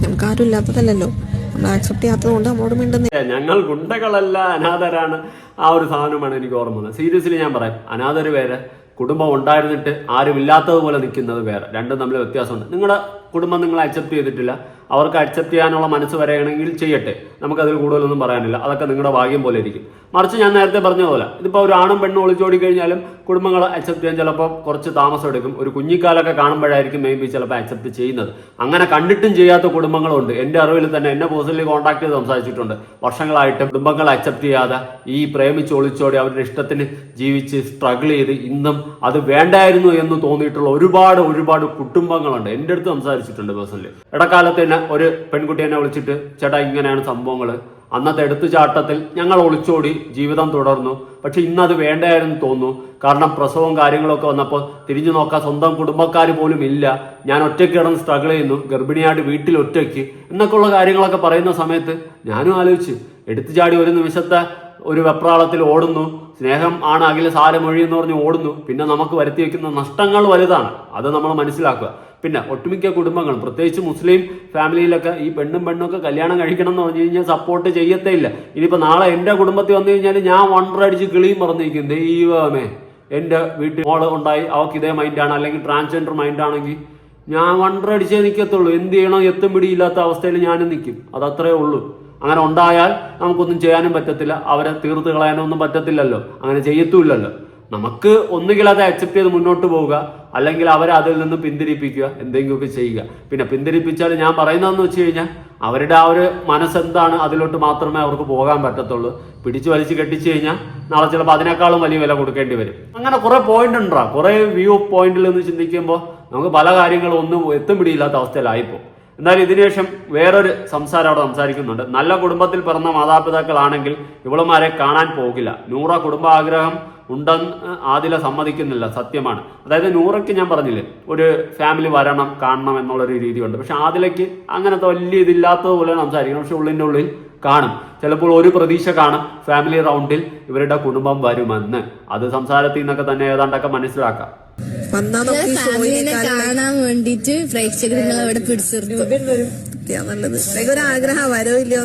Speaker 3: നമുക്ക് ആരും ഇല്ലാത്തതല്ലല്ലോ നമ്മൾ ആക്സെപ്റ്റ് ചെയ്യാത്തത് കൊണ്ട് നമ്മളോട് മിണ്ടുന്ന.
Speaker 1: ഞങ്ങൾ ഗുണ്ടകളല്ല അനാഥരാണ്. ആ ഒരു സാധനമാണ് എനിക്ക് ഓർമ്മ വന്നത്. സീരിയസ്ലി ഞാൻ പറയാം അനാഥര് വേറെ കുടുംബം ഉണ്ടായിരുന്നിട്ട് ആരും ഇല്ലാത്തതുപോലെ നിൽക്കുന്നത് വേറെ. രണ്ടും തമ്മിൽ വ്യത്യാസമുണ്ട്. നിങ്ങളുടെ കുടുംബം നിങ്ങൾ അക്സെപ്റ്റ് ചെയ്തിട്ടില്ല. അവർക്ക് അക്സെപ്റ്റ് ചെയ്യാനുള്ള മനസ്സ് വരെയാണെങ്കിൽ ചെയ്യട്ടെ. നമുക്കതിൽ കൂടുതലൊന്നും പറയാനില്ല. അതൊക്കെ നിങ്ങളുടെ ഭാഗ്യം പോലെ ഇരിക്കും. മറിച്ച് ഞാൻ നേരത്തെ പറഞ്ഞ പോലെ ഇതിപ്പോൾ ഒരു ആണും പെണ്ണും ഒളിച്ചോടി കഴിഞ്ഞാലും കുടുംബങ്ങൾ അക്സെപ്റ്റ് ചെയ്യാൻ ചിലപ്പോൾ കുറച്ച് താമസം എടുക്കും. ഒരു കുഞ്ഞിക്കാലൊക്കെ കാണുമ്പോഴായിരിക്കും മേ ബി ചിലപ്പോൾ അക്സെപ്റ്റ് ചെയ്യുന്നത്. അങ്ങനെ കണ്ടിട്ടും ചെയ്യാത്ത കുടുംബങ്ങളുണ്ട്. എന്റെ അറിവിൽ തന്നെ എന്നെ പേഴ്സണലി കോൺടാക്ട് ചെയ്ത് സംസാരിച്ചിട്ടുണ്ട്. വർഷങ്ങളായിട്ട് കുടുംബങ്ങൾ അക്സെപ്റ്റ് ചെയ്യാതെ ഈ പ്രേമിച്ച് ഒളിച്ചോടി അവരുടെ ഇഷ്ടത്തിന് ജീവിച്ച് സ്ട്രഗിൾ ചെയ്ത് ഇന്നും അത് വേണ്ടായിരുന്നു എന്ന് തോന്നിയിട്ടുള്ള ഒരുപാട് ഒരുപാട് കുടുംബങ്ങളുണ്ട്. എന്റെ അടുത്ത് സംസാരിച്ചിട്ടുണ്ട് പേഴ്സണലി ഇടക്കാലത്ത് തന്നെ ഒരു പെൺകുട്ടി എന്നെ വിളിച്ചിട്ട് ചേട്ടാ ഇങ്ങനെയാണ് സംഭവങ്ങൾ അന്നത്തെ എടുത്തുചാട്ടത്തിൽ ഞങ്ങൾ ഒളിച്ചോടി ജീവിതം തുടർന്നു. പക്ഷെ ഇന്നത് വേണ്ടായിരുന്നു തോന്നുന്നു. കാരണം പ്രസവവും കാര്യങ്ങളൊക്കെ വന്നപ്പോൾ തിരിഞ്ഞു നോക്കാൻ സ്വന്തം കുടുംബക്കാർ പോലും ഇല്ല. ഞാൻ ഒറ്റയ്ക്ക് കിടന്ന് സ്ട്രഗിൾ ചെയ്യുന്നു. ഗർഭിണിയായിട്ട് വീട്ടിൽ ഒറ്റയ്ക്ക്. എന്നൊക്കെയുള്ള കാര്യങ്ങളൊക്കെ പറയുന്ന സമയത്ത് ഞാനും ആലോചിച്ച് എടുത്തുചാടി ഒരു നിമിഷത്തെ ഒരു വെപ്രാളത്തിൽ ഓടുന്നു. സ്നേഹം ആണ് അഖില സാരമൊഴി എന്ന് പറഞ്ഞ് ഓടുന്നു. പിന്നെ നമുക്ക് വരുത്തി വയ്ക്കുന്ന നഷ്ടങ്ങൾ വലുതാണ്. അത് നമ്മൾ മനസ്സിലാക്കുക. പിന്നെ ഒട്ടുമിക്ക കുടുംബങ്ങളും പ്രത്യേകിച്ച് മുസ്ലിം ഫാമിലിയിലൊക്കെ ഈ പെണ്ണും പെണ്ണും ഒക്കെ കല്യാണം കഴിക്കണം എന്ന് പറഞ്ഞു കഴിഞ്ഞാൽ സപ്പോർട്ട് ചെയ്യത്തേ ഇല്ല ഇനിയിപ്പോൾ നാളെ എന്റെ കുടുംബത്തിൽ വന്നു കഴിഞ്ഞാൽ ഞാൻ വണ്ടറടിച്ച് കിളിയും പറഞ്ഞിരിക്കും. ദൈവമേ എന്റെ വീട്ടിൽ മോൾ ഉണ്ടായി. അവൾക്ക് ഇതേ മൈൻഡാണ് അല്ലെങ്കിൽ ട്രാൻസ്ജെൻഡർ മൈൻഡാണെങ്കിൽ ഞാൻ വണ്ടറടിച്ചേ നിൽക്കത്തുള്ളൂ എന്ത് ചെയ്യണോ? എത്തും പിടിയില്ലാത്ത അവസ്ഥയിൽ ഞാനും നിൽക്കും അതത്രേ ഉള്ളൂ. അങ്ങനെ ഉണ്ടായാൽ നമുക്കൊന്നും ചെയ്യാനും പറ്റത്തില്ല. അവരെ തീർത്ത് കളയാനൊന്നും പറ്റത്തില്ലല്ലോ. അങ്ങനെ ചെയ്യത്തുമില്ലല്ലോ. നമുക്ക് ഒന്നുകിൽ അത് അക്സെപ്റ്റ് ചെയ്ത് മുന്നോട്ട് പോവുക അല്ലെങ്കിൽ അവരെ അതിൽ നിന്ന് പിന്തിരിപ്പിക്കുക എന്തെങ്കിലുമൊക്കെ ചെയ്യുക. പിന്നെ പിന്തിരിപ്പിച്ചാൽ ഞാൻ പറയുന്നതെന്ന് വെച്ച് കഴിഞ്ഞാൽ അവരുടെ ആ ഒരു മനസ്സെന്താണ് അതിലോട്ട് മാത്രമേ അവർക്ക് പോകാൻ പറ്റത്തുള്ളൂ. പിടിച്ചു വലിച്ച് കെട്ടിച്ചു കഴിഞ്ഞാൽ നാളെ ചിലപ്പോൾ അതിനേക്കാളും വലിയ വില കൊടുക്കേണ്ടി വരും. അങ്ങനെ കുറേ പോയിന്റ് ഉണ്ടാ കുറേ വ്യൂ പോയിന്റിൽ നിന്ന് ചിന്തിക്കുമ്പോൾ നമുക്ക് പല കാര്യങ്ങളും ഒന്നും എത്തും പിടിയില്ലാത്ത അവസ്ഥയിലായിപ്പോ എന്നാൽ ഇതിനുശേഷം വേറൊരു സംസാരം അവിടെ സംസാരിക്കുന്നുണ്ട്. നല്ല കുടുംബത്തിൽ പിറന്ന മാതാപിതാക്കളാണെങ്കിൽ ഇവളുമാരെ കാണാൻ പോകില്ല. നൂറ കുടുംബാഗ്രഹം ഉണ്ടെന്ന് ആദില സമ്മതിക്കുന്നില്ല. സത്യമാണ്. അതായത് നൂറയ്ക്ക് ഞാൻ പറഞ്ഞില്ലേ ഒരു ഫാമിലി വരണം കാണണം എന്നുള്ളൊരു രീതിയുണ്ട്. പക്ഷെ ആദിലയ്ക്ക് അങ്ങനത്തെ വലിയ ഇതില്ലാത്തതുപോലെ സംസാരിക്കണം. പക്ഷെ ഉള്ളിന്റെ ഉള്ളിൽ കാണും. ചിലപ്പോൾ ഒരു പ്രതീക്ഷ കാണും ഫാമിലി റൗണ്ടിൽ ഇവരുടെ കുടുംബം വരുമെന്ന്. അത് സംസാരത്തിൽ നിന്നൊക്കെ തന്നെ ഏതാണ്ടൊക്കെ മനസ്സിലാക്കാം.
Speaker 5: വേണ്ടിട്ട് പ്രേക്ഷകർ നിങ്ങൾ അവിടെ പിടിച്ചിരുത്തും
Speaker 3: നല്ലത്. ഒരു ആഗ്രഹം വരോ ഇല്ലയോ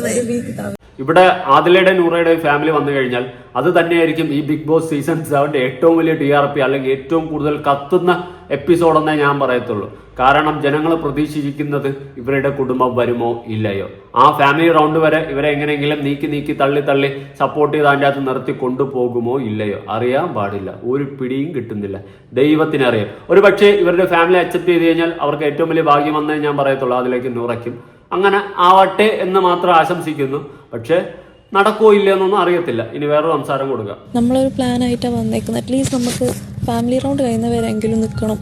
Speaker 1: ഇവിടെ ആദിലയുടെ നൂറയുടെ ഫാമിലി വന്നു കഴിഞ്ഞാൽ അത് തന്നെയായിരിക്കും ഈ ബിഗ് ബോസ് സീസൺ സെവന്റെ ഏറ്റവും വലിയ ടി ആർ പി അല്ലെങ്കിൽ ഏറ്റവും കൂടുതൽ കത്തുന്ന എപ്പിസോഡ് എന്നേ ഞാൻ പറയത്തുള്ളൂ. കാരണം ജനങ്ങൾ പ്രതീക്ഷിക്കുന്നത് ഇവരുടെ കുടുംബം വരുമോ ഇല്ലയോ? ആ ഫാമിലി റൗണ്ട് വരെ ഇവരെ എങ്ങനെയെങ്കിലും നീക്കി നീക്കി തള്ളി തള്ളി സപ്പോർട്ട് ചെയ്ത് അതിന്റെ അകത്ത് നിർത്തി കൊണ്ടുപോകുമോ ഇല്ലയോ? അറിയാൻ പാടില്ല. ഒരു പിടിയും കിട്ടുന്നില്ല. ദൈവത്തിനറിയാം. ഒരു പക്ഷേ ഇവരുടെ ഫാമിലി അക്സെപ്റ്റ് ചെയ്ത് കഴിഞ്ഞാൽ അവർക്ക് ഏറ്റവും വലിയ ഭാഗ്യം വന്നേ ഞാൻ പറയത്തുള്ളൂ. അതിലേക്ക് നൂറയ്ക്കും. അങ്ങനെ ആവട്ടെ എന്ന് മാത്രം ആശംസിക്കുന്നു. പക്ഷേ നടക്കോ ഇല്ലെന്നൊന്നും അറിയത്തില്ല. ഇനി വേറൊരു സംസാരം കൊടുക്കാം.
Speaker 4: നമ്മളൊരു പ്ലാൻ ആയിട്ടാണ് വന്നേക്കുന്നത് അറ്റ്ലീസ്റ്റ് നമുക്ക് ഫാമിലി റൗണ്ട് കഴിയുന്നവരെങ്കിലും നിൽക്കണം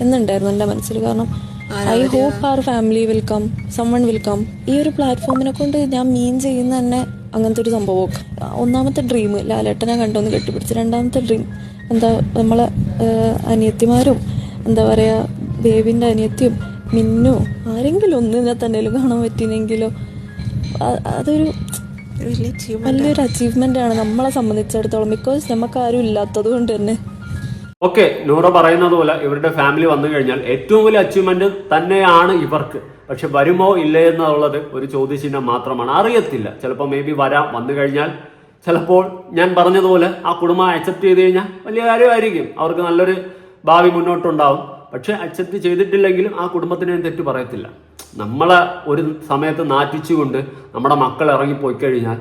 Speaker 4: എന്നുണ്ടായിരുന്നു എന്റെ മനസ്സിൽ. കാരണം I hope our family will come summon will come ഈ ഒരു പ്ലാറ്റ്ഫോമിനെ കൊണ്ട് ഞാൻ മീൻ ചെയ്യുന്ന തന്നെ അങ്ങനത്തെ ഒരു സംഭവമൊക്കെ. ഒന്നാമത്തെ ഡ്രീം ലാലേട്ടനെ കണ്ടൊന്ന് കെട്ടിപ്പിടിച്ച്. രണ്ടാമത്തെ ഡ്രീം എന്താ നമ്മളെ അനിയത്തിമാരും എന്താ പറയുക ബേബിന്റെ അനിയത്തിയും മിന്നു ആരെങ്കിലും ഒന്നിനെ തന്നെ കാണാൻ പറ്റിയെങ്കിലോ അ- അതൊരു
Speaker 3: വലിയ
Speaker 4: വലിയൊരു അച്ചീവ്മെന്റ് ആണ്. നമ്മളെ സംബന്ധിച്ചിടത്തോളം. ബിക്കോസ് നമുക്ക് ആരും ഇല്ലാത്തത് കൊണ്ട് തന്നെ.
Speaker 1: ഓക്കെ നൂറ പറയുന്നത് പോലെ ഇവരുടെ ഫാമിലി വന്നു കഴിഞ്ഞാൽ ഏറ്റവും വലിയ അച്ചീവ്മെന്റ് തന്നെയാണ് ഇവർക്ക്. പക്ഷെ വരുമോ ഇല്ലേ എന്നുള്ളത് ഒരു ചോദ്യചിഹ്നം മാത്രമാണ്. അറിയത്തില്ല. ചിലപ്പോൾ മേ ബി വരാം വന്നു കഴിഞ്ഞാൽ ചിലപ്പോൾ ഞാൻ പറഞ്ഞതുപോലെ ആ കുടുംബം അക്സെപ്റ്റ് ചെയ്ത് കഴിഞ്ഞാൽ വലിയ കാര്യമായിരിക്കും. അവർക്ക് നല്ലൊരു ഭാവി മുന്നോട്ടുണ്ടാവും. പക്ഷെ അക്സെപ്റ്റ് ചെയ്തിട്ടില്ലെങ്കിലും ആ കുടുംബത്തിന് ഞാൻ തെറ്റ് പറയത്തില്ല. നമ്മളെ ഒരു സമയത്ത് നാറ്റിച്ചുകൊണ്ട് നമ്മുടെ മക്കൾ ഇറങ്ങിപ്പോയി കഴിഞ്ഞാൽ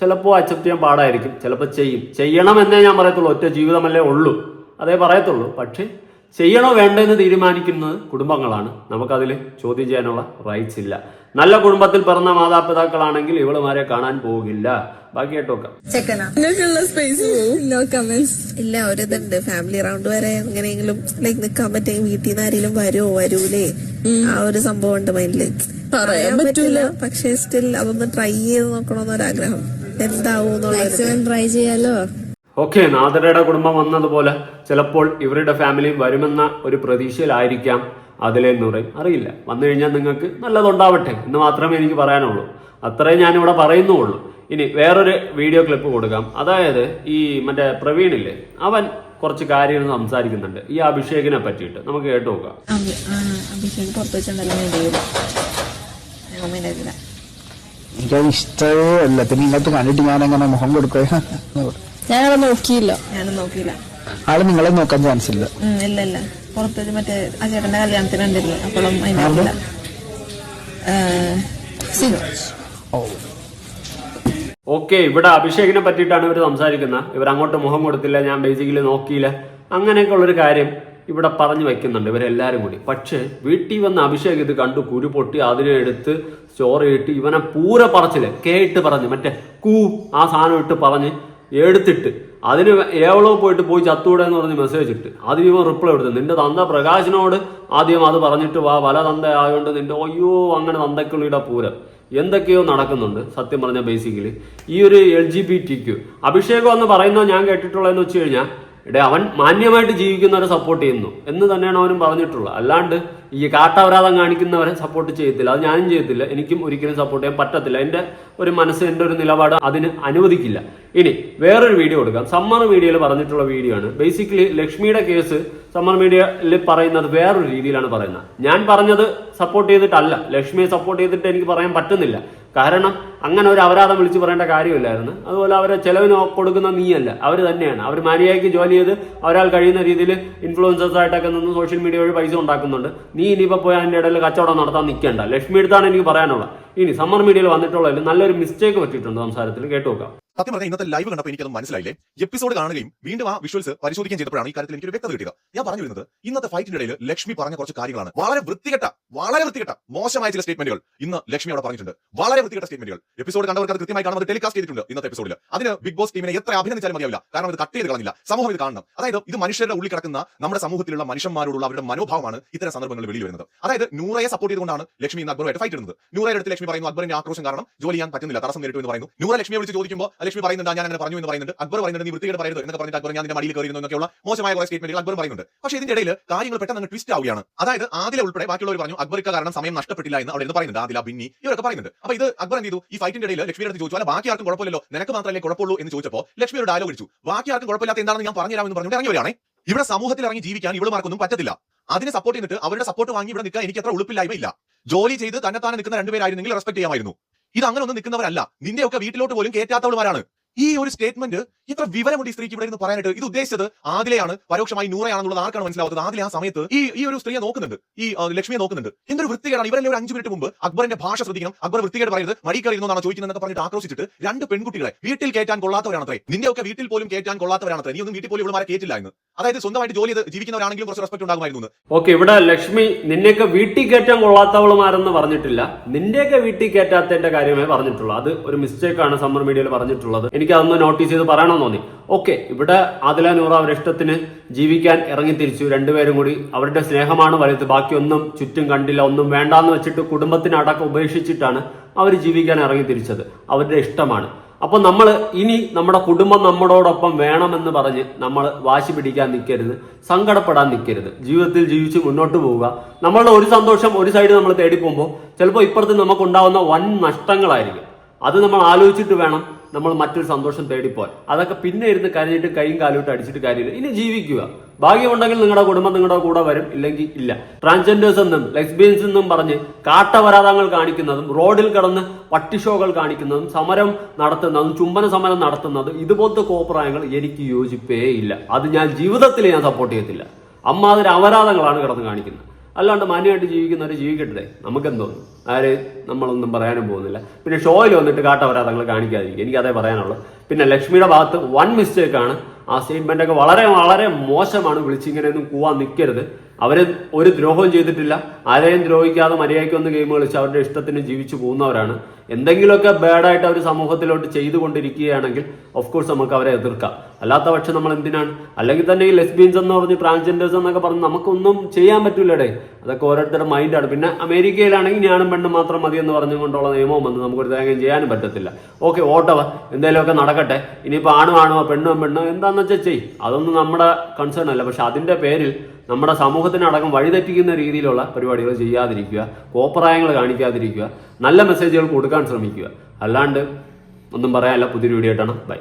Speaker 1: ചിലപ്പോൾ അക്സെപ്റ്റ് ചെയ്യാൻ പാടായിരിക്കും ചിലപ്പോൾ ചെയ്യും. ചെയ്യണമെന്നേ ഞാൻ പറയത്തുള്ളൂ ഒറ്റ ജീവിതമല്ലേ ഉള്ളൂ. അതേ പറയത്തുള്ളൂ. പക്ഷേ ചെയ്യണോ വേണ്ടെന്ന് തീരുമാനിക്കുന്നത് കുടുംബങ്ങളാണ്. നമുക്കതിൽ ചോദ്യം ചെയ്യാനുള്ള റൈറ്റ്സ് ഇല്ല. നല്ല കുടുംബത്തിൽ പിറന്ന മാതാപിതാക്കളാണെങ്കിൽ ഇവളുമാരെ കാണാൻ പോകില്ല. ബാക്കി കേട്ടോക്കാം
Speaker 3: ഇല്ല ഒരിതുണ്ട്. ഫാമിലി റൗണ്ട് വരെ എങ്ങനെയെങ്കിലും ലൈക്ക് നിക്കാൻ പറ്റുമെങ്കിൽ വീട്ടിൽ നിന്ന് ആരെങ്കിലും വരുമോ വരൂലേ? ആ ഒരു സംഭവം ഉണ്ട് മൈൻഡിൽ പറയാൻ പറ്റൂല. പക്ഷേ സ്റ്റിൽ അതൊന്ന് ട്രൈ ചെയ്ത് നോക്കണമെന്നൊരാഗ്രഹം എന്താവും
Speaker 5: ട്രൈ ചെയ്യാലോ?
Speaker 1: ഓക്കെ നാദരയുടെ കുടുംബം വന്നതുപോലെ ചിലപ്പോൾ ഇവരുടെ ഫാമിലി വരുമെന്ന ഒരു പ്രതീക്ഷയിലായിരിക്കാം അതിലെ എന്ന് പറയും അറിയില്ല. വന്നു കഴിഞ്ഞാൽ നിങ്ങൾക്ക് നല്ലതുണ്ടാവട്ടെ എന്ന് മാത്രമേ എനിക്ക് പറയാനുള്ളൂ. അത്രേ ഞാനിവിടെ പറയുന്നുള്ളൂ. ഇനി വേറൊരു വീഡിയോ ക്ലിപ്പ് കൊടുക്കാം. അതായത് ഈ മറ്റേ പ്രവീണില്ലേ അവൻ കുറച്ച് കാര്യങ്ങൾ സംസാരിക്കുന്നുണ്ട്. ഈ അഭിഷേകിനെ പറ്റിയിട്ട്. നമുക്ക് കേട്ടു നോക്കാം.
Speaker 3: അഭിഷേക് പുറത്ത് വെച്ചിട്ടുണ്ടല്ലോ മീഡിയയിൽ
Speaker 6: എനിക്കത് ഇഷ്ടമേ അല്ല. പിന്നെ ഇങ്ങനത്തെ കണ്ടിട്ട് ഞാൻ എങ്ങനെ മുഖം കൊടുക്കുക
Speaker 4: ഞാനവിടെ നോക്കിയില്ല.
Speaker 3: ഞാനും നോക്കിയില്ല.
Speaker 6: ആൾ നിങ്ങളെ നോക്കാൻ ചാൻസ് ഇല്ല.
Speaker 3: ഇല്ല ഇല്ല. പുറത്ത് മറ്റേ ആ ചേട്ടന്റെ കല്യാണത്തിന് ഉണ്ടല്ലോ അപ്പോഴും അതിനകത്തില്ല
Speaker 6: ഓ.
Speaker 1: ഓക്കെ ഇവിടെ അഭിഷേകിനെ പറ്റിയിട്ടാണ് ഇവർ സംസാരിക്കുന്നത് ഇവർ അങ്ങോട്ട് മുഖം കൊടുത്തില്ല ഞാൻ ബേസിക്കലി നോക്കിയില്ല. അങ്ങനെയൊക്കെ ഉള്ളൊരു കാര്യം ഇവിടെ പറഞ്ഞു വെക്കുന്നുണ്ട് ഇവരെല്ലാരും കൂടി. പക്ഷേ വീട്ടിൽ വന്ന അഭിഷേക് ഇത് കണ്ടു കുരു പൊട്ടി അതിനെ എടുത്ത് സ്റ്റോറി ഇട്ട് ഇവനെ പൂര പറച്ചില്ല കേട്ട് പറഞ്ഞ് മറ്റേ കൂ ആ സാധനം ഇട്ട് പറഞ്ഞ് എടുത്തിട്ട്. അതിന് എവളോ പോയിട്ട് പോയി ചത്തൂടെ എന്ന് പറഞ്ഞ് മെസ്സേജ് ഇട്ട്. അതിന് ഇവൻ റിപ്ലൈ കൊടുത്തു നിന്റെ തന്ത പ്രകാശിനോട് ആദ്യം അത് പറഞ്ഞിട്ട് വാ വല തന്ത ആയതുകൊണ്ട് നിന്റെ അയ്യോ അങ്ങനെ തന്തക്കുള്ളിയുടെ പൂരം. എന്തൊക്കെയോ നടക്കുന്നുണ്ട് സത്യം പറഞ്ഞ ബേസിക്കലി ഈ ഒരു L G B T Q അഭിഷേകം എന്ന് പറയുന്നത് ഞാൻ കേട്ടിട്ടുള്ളതെന്ന് വെച്ച് കഴിഞ്ഞാൽ ഇടെ അവൻ മാന്യമായിട്ട് ജീവിക്കുന്നവരെ സപ്പോർട്ട് ചെയ്യുന്നു എന്ന് തന്നെയാണ് അവനും പറഞ്ഞിട്ടുള്ളത്. അല്ലാണ്ട് ഈ കാട്ടവരാതം കാണിക്കുന്നവരെ സപ്പോർട്ട് ചെയ്യത്തില്ല. അത് ഞാനും ചെയ്യത്തില്ല. എനിക്കും ഒരിക്കലും സപ്പോർട്ട് ചെയ്യാൻ പറ്റത്തില്ല. എന്റെ ഒരു മനസ്സ് എന്റെ ഒരു നിലപാട് അതിന് അനുവദിക്കില്ല. ഇനി വേറൊരു വീഡിയോ കൊടുക്കാം സമ്മർ മീഡിയയിൽ പറഞ്ഞിട്ടുള്ള വീഡിയോ ആണ്. ബേസിക്കലി ലക്ഷ്മിയുടെ കേസ് സമ്മർ മീഡിയയിൽ പറയുന്നത് വേറൊരു രീതിയിലാണ് പറയുന്നത്. ഞാൻ പറഞ്ഞത് സപ്പോർട്ട് ചെയ്തിട്ടല്ല. ലക്ഷ്മിയെ സപ്പോർട്ട് ചെയ്തിട്ട് എനിക്ക് പറയാൻ പറ്റുന്നില്ല. കാരണം അങ്ങനെ ഒരു അപരാധം വിളിച്ചു പറയേണ്ട കാര്യമില്ലായിരുന്നു. അതുപോലെ അവരെ ചെലവിന് കൊടുക്കുന്ന നീയല്ല. അവർ തന്നെയാണ്. അവർ മാനിയായിക്ക് ജോലി ചെയ്ത് ഒരാൾ കഴിയുന്ന രീതിയിൽ ഇൻഫ്ലുവൻസേഴ്സ് ആയിട്ടൊക്കെ നിന്ന് സോഷ്യൽ മീഡിയ വഴി പൈസ ഉണ്ടാക്കുന്നുണ്ട്. നീ ഇനിയിപ്പോൾ പോയി അതിന്റെ ഇടയിൽ കച്ചവടം നടത്താൻ നിൽക്കേണ്ട. ലക്ഷ്മി എടുത്താണ് എനിക്ക് പറയാനുള്ളത്. ഇനി സമ്മർ മീഡിയയിൽ വന്നിട്ടുള്ളതിൽ നല്ലൊരു മിസ്റ്റേക്ക് പറ്റിയിട്ടുണ്ട് സംസാരത്തിൽ. കേട്ടു നോക്കാം.
Speaker 7: സത്യം പറഞ്ഞാൽ ഇന്നത്തെ ലൈവ് കണ്ടപ്പോൾ എനിക്കത് മനസ്സിലായില്ലേ? എപ്പിസോഡ് കാണുകയും വീണ്ടും ആ വിഷ്വൽസ് പരിശോധിക്കുകയും ചെയ്തപ്പോഴാണ് ഈ കാര്യത്തിൽ എനിക്ക് ഒരു വ്യക്തത കിട്ടിയത് ഞാൻ പറഞ്ഞു വരുന്നത് ഇന്നത്തെ ഫൈറ്റിന്റെ ഇടയിൽ ലക്ഷ്മി പറഞ്ഞ കുറച്ച് കാര്യങ്ങളാണ്. വളരെ വൃത്തികെട്ട വളരെ വൃത്തികെട്ട മോശമായ ചില സ്റ്റേറ്റ്മെന്റുകൾ ഇന്ന് ലക്ഷ്മി അവിടെ പറഞ്ഞിട്ടുണ്ട്. വളരെ വൃത്തികെട്ട സ്റ്റേറ്റ്മെന്റുകൾ എപ്പിസോഡ് കണ്ടവർക്ക് അത് കൃത്യമായി കാണുന്നത് ടെലികാസ്റ്റ് ചെയ്തിട്ടുണ്ട് ഇന്നത്തെ എപ്പിസോഡിൽ അതിന് ബിഗ് ബോസ് ടീമിനെ എത്ര അഭിനന്ദിച്ചാലും മതിയാവില്ല. കാരണം അത് കട്ട് ചെയ്ത് കളഞ്ഞില്ല. സമൂഹം ഇത് കാണണം. അതായത് ഇത് മനുഷ്യരുടെ ഉള്ളിൽ കിടക്കുന്ന നമ്മുടെ സമൂഹത്തിലുള്ള മനുഷ്യന്മാരോടുള്ള അവരുടെ മനോഭാവമാണ് ഇത്തരം സന്ദർഭങ്ങളിൽ വെളിയിൽ വരുന്നത്. അതായത് നൂറയെ സപ്പോർട്ട് ചെയ്തുകൊണ്ടാണ് ലക്ഷ്മി ഇന്ന് അക്ബറുമായിട്ട് ഫൈറ്റ് ഇടുന്നത്. നൂറയുടെ അടുത്ത് ലക്ഷ്മി പറയുന്നു അക്ബറിന്റെ ആക്രോശം കാരണം ജോലി ചെയ്യാൻ പറ്റുന്നില്ല. തടസ്സം നേരിട്ടു എന്ന് പറയുന്നു. നൂറ ലക്ഷ്മിയെ വിളിച്ച് ചോദിക്കുമ്പോൾ ലക്ഷ്മി പറയുന്നുണ്ട് ഞാൻ അങ്ങനെ പറഞ്ഞു എന്ന് പറയുന്നുണ്ട്. അക്ബർ പറയുന്നുണ്ട് നീ വൃത്തികേട് പറയരുത് എന്നൊക്കെ പറഞ്ഞിട്ട് അക്ബർ ഞാൻ നിന്റെ മടിയിൽ കയറിയിരുന്നു എന്നൊക്കെയുള്ള മോശമായ കുറെ സ്റ്റേറ്റ്മെന്റുകൾ അക്ബർ പറയുന്നുണ്ട്. പക്ഷേ ഇതിന്റെ ഇടയിൽ കാര്യങ്ങൾ പെട്ടെന്ന് ട്വിസ്റ്റ് ആവുകയാണ്. അതായത് ആദില ഉൾപ്പെടെ ബാക്കിയുള്ളവർ പറഞ്ഞു അക്ബർക്ക് കാരണം സമയം നഷ്ടപ്പെട്ടില്ല എന്ന് അവിടെ നിന്ന് പറയുന്നുണ്ട്. ആദില ബിന്നി ഇവരൊക്കെ പറയുന്നുണ്ട്. അപ്പൊ ഇത് അക്ബർ എന്ത് ചെയ്തു? ഈ ഫൈറ്റിന്റെ ഇടയിൽ ലക്ഷ്മിയുടെ അടുത്ത് ചോദിച്ചു അല്ല ബാക്കി ആർക്കും കുഴപ്പമില്ലല്ലോ? നിനക്ക് മാത്രമല്ലേ കുഴപ്പമുള്ളൂ? എന്ന് ചോദിച്ചപ്പോൾ ലക്ഷ്മി ഒരു ഡയലോഗ് അടിച്ചു ബാക്കി ആർക്കും കുഴപ്പമില്ലാത്ത എന്താണെന്ന് ഞാൻ പറഞ്ഞുതരാമെന്ന് പറഞ്ഞുകൊണ്ട് ഇറങ്ങി വരികയാണേ ഇവിടെ സമൂഹത്തിൽ ഇറങ്ങി ജീവിക്കാൻ ഇവളുമാർക്കൊന്നും പറ്റത്തില്ല. അതിനെ സപ്പോർട്ട് ചെയ്തിട്ട് അവരുടെ സപ്പോർട്ട് വാങ്ങി ഇവിടെ നിൽക്കാൻ എനിക്ക് അത്ര ഉളുപ്പില്ലായ്മ ഇല്ല ജോലി ചെയ്ത് തന്നെത്താനെ നിൽക്കുന്ന രണ്ടുപേരായിരുന്നെങ്കിൽ റെസ്പെക്ട് ചെയ്യാമായിരുന്നു. ഇത് അങ്ങനെ ഒന്നും നിൽക്കുന്നവരല്ല. നിന്റെയൊക്കെ വീട്ടിലോട്ട് പോലും കയറ്റാത്തവളുമാരാണ് ഈ ഒരു സ്റ്റേറ്റ്മെന്റ് ഇത്ര വിവരമുണ്ട് ഈ സ്ത്രീക്ക് ഇവിടെ നിന്ന് പറയാനായിട്ട്. ഇത് ഉദ്ദേശിച്ചത് ആദിലെയാണ് പരോക്ഷമായി നൂറയാണെന്നുള്ളത് ആർക്കാണ് മനസ്സിലാവുന്നത് ആദിലെ ആ സമയത്ത് ഈ ഈ ഒരു സ്ത്രീയെ നോക്കുന്നുണ്ട്. ഈ ലക്ഷ്മിയെ നോക്കുന്നുണ്ട്. എന്തൊരു വൃത്തികേടാണ്. ഇവരെല്ലാം ഒരു അഞ്ചു മിനിറ്റ് മുമ്പ് അക്ബറിന്റെ ഭാഷ ശ്രദ്ധിക്കണം. അക്ബർ വൃത്തികേട് പറയുന്നത് മടി എന്നാണ് ചോദിക്കുന്നതെന്നൊക്കെ പറഞ്ഞിട്ട് ആക്രോശിച്ചിട്ട് രണ്ട് പെൺകുട്ടികളെ വീട്ടിൽ കയറ്റാൻ കൊള്ളാത്തവരാണത്രേ. നിന്റെയൊക്കെ വീട്ടിൽ പോലും കയറ്റാൻ കൊള്ളാത്തവരാണത്രേ. നീ ഒന്നും വീട്ടിൽ പോലും ഇവിടെ കേറ്റില്ല എന്ന്. അതായത് സ്വന്തമായിട്ട് ജോലി ചെയ്ത് ജീവിക്കുന്നവരാണെങ്കിലും കുറച്ച് റെസ്പെക്ട് ഉണ്ടാകുമായിരുന്നു.
Speaker 1: ഓക്കെ ഇവിടെ ലക്ഷ്മി നിന്നെയൊക്കെ വീട്ടിൽ കയറ്റാൻ കൊള്ളാത്തവളുമാരെന്ന് പറഞ്ഞിട്ടില്ല. നിന്റെയൊക്കെ വീട്ടിൽ കയറ്റാത്തതിന്റെ കാര്യമേ പറഞ്ഞിട്ടുള്ളൂ. അത് ഒരു മിസ്റ്റേക്ക് ആണ് സമ്മർ മീഡിയയിൽ പറഞ്ഞിട്ടുള്ളത്. എനിക്ക് അതൊന്ന് നോട്ടീസ് ചെയ്ത് പറയണമെന്ന് തോന്നി. ഓക്കെ ഇവിടെ ആദില നൂറ അവരുടെ ഇഷ്ടത്തിന് ജീവിക്കാൻ ഇറങ്ങി തിരിച്ചു രണ്ടുപേരും കൂടി അവരുടെ സ്നേഹമാണ് വലുത്. ബാക്കിയൊന്നും ചുറ്റും കണ്ടില്ല ഒന്നും വേണ്ടാന്ന് വെച്ചിട്ട് കുടുംബത്തിനടക്കം ഉപേക്ഷിച്ചിട്ടാണ് അവർ ജീവിക്കാൻ ഇറങ്ങി തിരിച്ചത് അവരുടെ ഇഷ്ടമാണ്. അപ്പൊ നമ്മൾ ഇനി നമ്മുടെ കുടുംബം നമ്മളോടൊപ്പം വേണമെന്ന് പറഞ്ഞ് നമ്മൾ വാശി പിടിക്കാൻ നിൽക്കരുത് സങ്കടപ്പെടാൻ നിൽക്കരുത് ജീവിതത്തിൽ ജീവിച്ച് മുന്നോട്ട് പോവുക. നമ്മളുടെ ഒരു സന്തോഷം ഒരു സൈഡ് നമ്മൾ തേടി പോകുമ്പോൾ ചിലപ്പോൾ ഇപ്പുറത്ത് നമുക്കുണ്ടാവുന്ന വൻ നഷ്ടങ്ങളായിരിക്കും. അത് നമ്മൾ ആലോചിച്ചിട്ട് വേണം നമ്മൾ മറ്റൊരു സന്തോഷം തേടിപ്പോയി അതൊക്കെ പിന്നെ ഇരുന്ന് കരഞ്ഞിട്ട് കൈയും കാലോട്ട് അടിച്ചിട്ട് കാര്യമില്ല. ഇനി ജീവിക്കുക. ഭാഗ്യമുണ്ടെങ്കിൽ നിങ്ങളുടെ കുടുംബം നിങ്ങളുടെ കൂടെ വരും ഇല്ലെങ്കിൽ ഇല്ല. ട്രാൻസ്ജെൻഡേഴ്സ് എന്നും ലെസ്ബിയൻസ് എന്നും പറഞ്ഞ് കാട്ടവരാതങ്ങൾ കാണിക്കുന്നതും റോഡിൽ കിടന്ന് പട്ടിഷോകൾ കാണിക്കുന്നതും സമരം നടത്തുന്നതും ചുംബന സമരം നടത്തുന്നതും ഇതുപോലത്തെ കോപ്രായങ്ങൾ എനിക്ക് യോജിപ്പേ ഇല്ല. അത് ഞാൻ ജീവിതത്തിൽ ഞാൻ സപ്പോർട്ട് ചെയ്യത്തില്ല. അമ്മാതിരി അപരാധങ്ങളാണ് കിടന്ന് കാണിക്കുന്നത്. അല്ലാണ്ട് മാന്യമായിട്ട് ജീവിക്കുന്നവർ ജീവിക്കട്ടെ. നമുക്കെന്തോ? ആര്? നമ്മളൊന്നും പറയാനും പോകുന്നില്ല. പിന്നെ ഷോയിൽ വന്നിട്ട് കാട്ടപരാധങ്ങൾ കാണിക്കാതിരിക്കും എനിക്ക് അതേ പറയാനുള്ളൂ. പിന്നെ ലക്ഷ്മിയുടെ ഭാഗത്ത് വൺ മിസ്റ്റേക്കാണ് ആ സ്റ്റേറ്റ്മെന്റൊക്കെ വളരെ വളരെ മോശമാണ്. വിളിച്ചിങ്ങനെയൊന്നും കൂവാൻ നിൽക്കരുത് അവർ ഒരു ദ്രോഹവും ചെയ്തിട്ടില്ല. ആരെയും ദ്രോഹിക്കാതെ മര്യാദയ്ക്ക് ഒന്ന് ഗെയിം കളിച്ച് അവരുടെ ഇഷ്ടത്തിന് ജീവിച്ചു പോകുന്നവരാണ്. എന്തെങ്കിലുമൊക്കെ ബാഡായിട്ട് അവർ സമൂഹത്തിലോട്ട് ചെയ്തുകൊണ്ടിരിക്കുകയാണെങ്കിൽ ഓഫ് കോഴ്സ് നമുക്ക് അവരെ എതിർക്കാം. അല്ലാത്ത പക്ഷം നമ്മൾ എന്തിനാണ്? അല്ലെങ്കിൽ തന്നെ ഈ ലെസ്ബിയൻസ് എന്ന് പറഞ്ഞ് ട്രാൻസ്ജെൻഡേഴ്സ് എന്നൊക്കെ പറഞ്ഞ് നമുക്കൊന്നും ചെയ്യാൻ പറ്റില്ലടേ അതൊക്കെ ഓരോരുത്തരുടെ മൈൻഡാണ് പിന്നെ അമേരിക്കയിലാണെങ്കിൽ ഞാനും പെണ്ണും മാത്രം മതി എന്ന് പറഞ്ഞുകൊണ്ടുള്ള നിയമവും വന്ന് നമുക്കൊരു തേങ്ങയും ചെയ്യാനും പറ്റത്തില്ല. ഓക്കെ ഓട്ടവ എന്തെങ്കിലുമൊക്കെ നടക്കട്ടെ. ഇനിയിപ്പോൾ ആണോ ആണോ പെണ്ണോ പെണ്ണോ എന്താണെന്ന് വെച്ചാൽ ചെയ്. അതൊന്നും നമ്മുടെ കൺസേൺ അല്ല. പക്ഷെ അതിന്റെ പേരിൽ നമ്മുടെ സമൂഹത്തിനടക്കം വഴിതെറ്റിക്കുന്ന രീതിയിലുള്ള പരിപാടികൾ ചെയ്യാതിരിക്കുക കോപ്രായങ്ങൾ കാണിക്കാതിരിക്കുക നല്ല മെസ്സേജുകൾ കൊടുക്കാൻ ശ്രമിക്കുക. അല്ലാണ്ട് ഒന്നും പറയാനല്ല പുതിയൊരു വീഡിയോ ആയിട്ടാണ്. ബൈ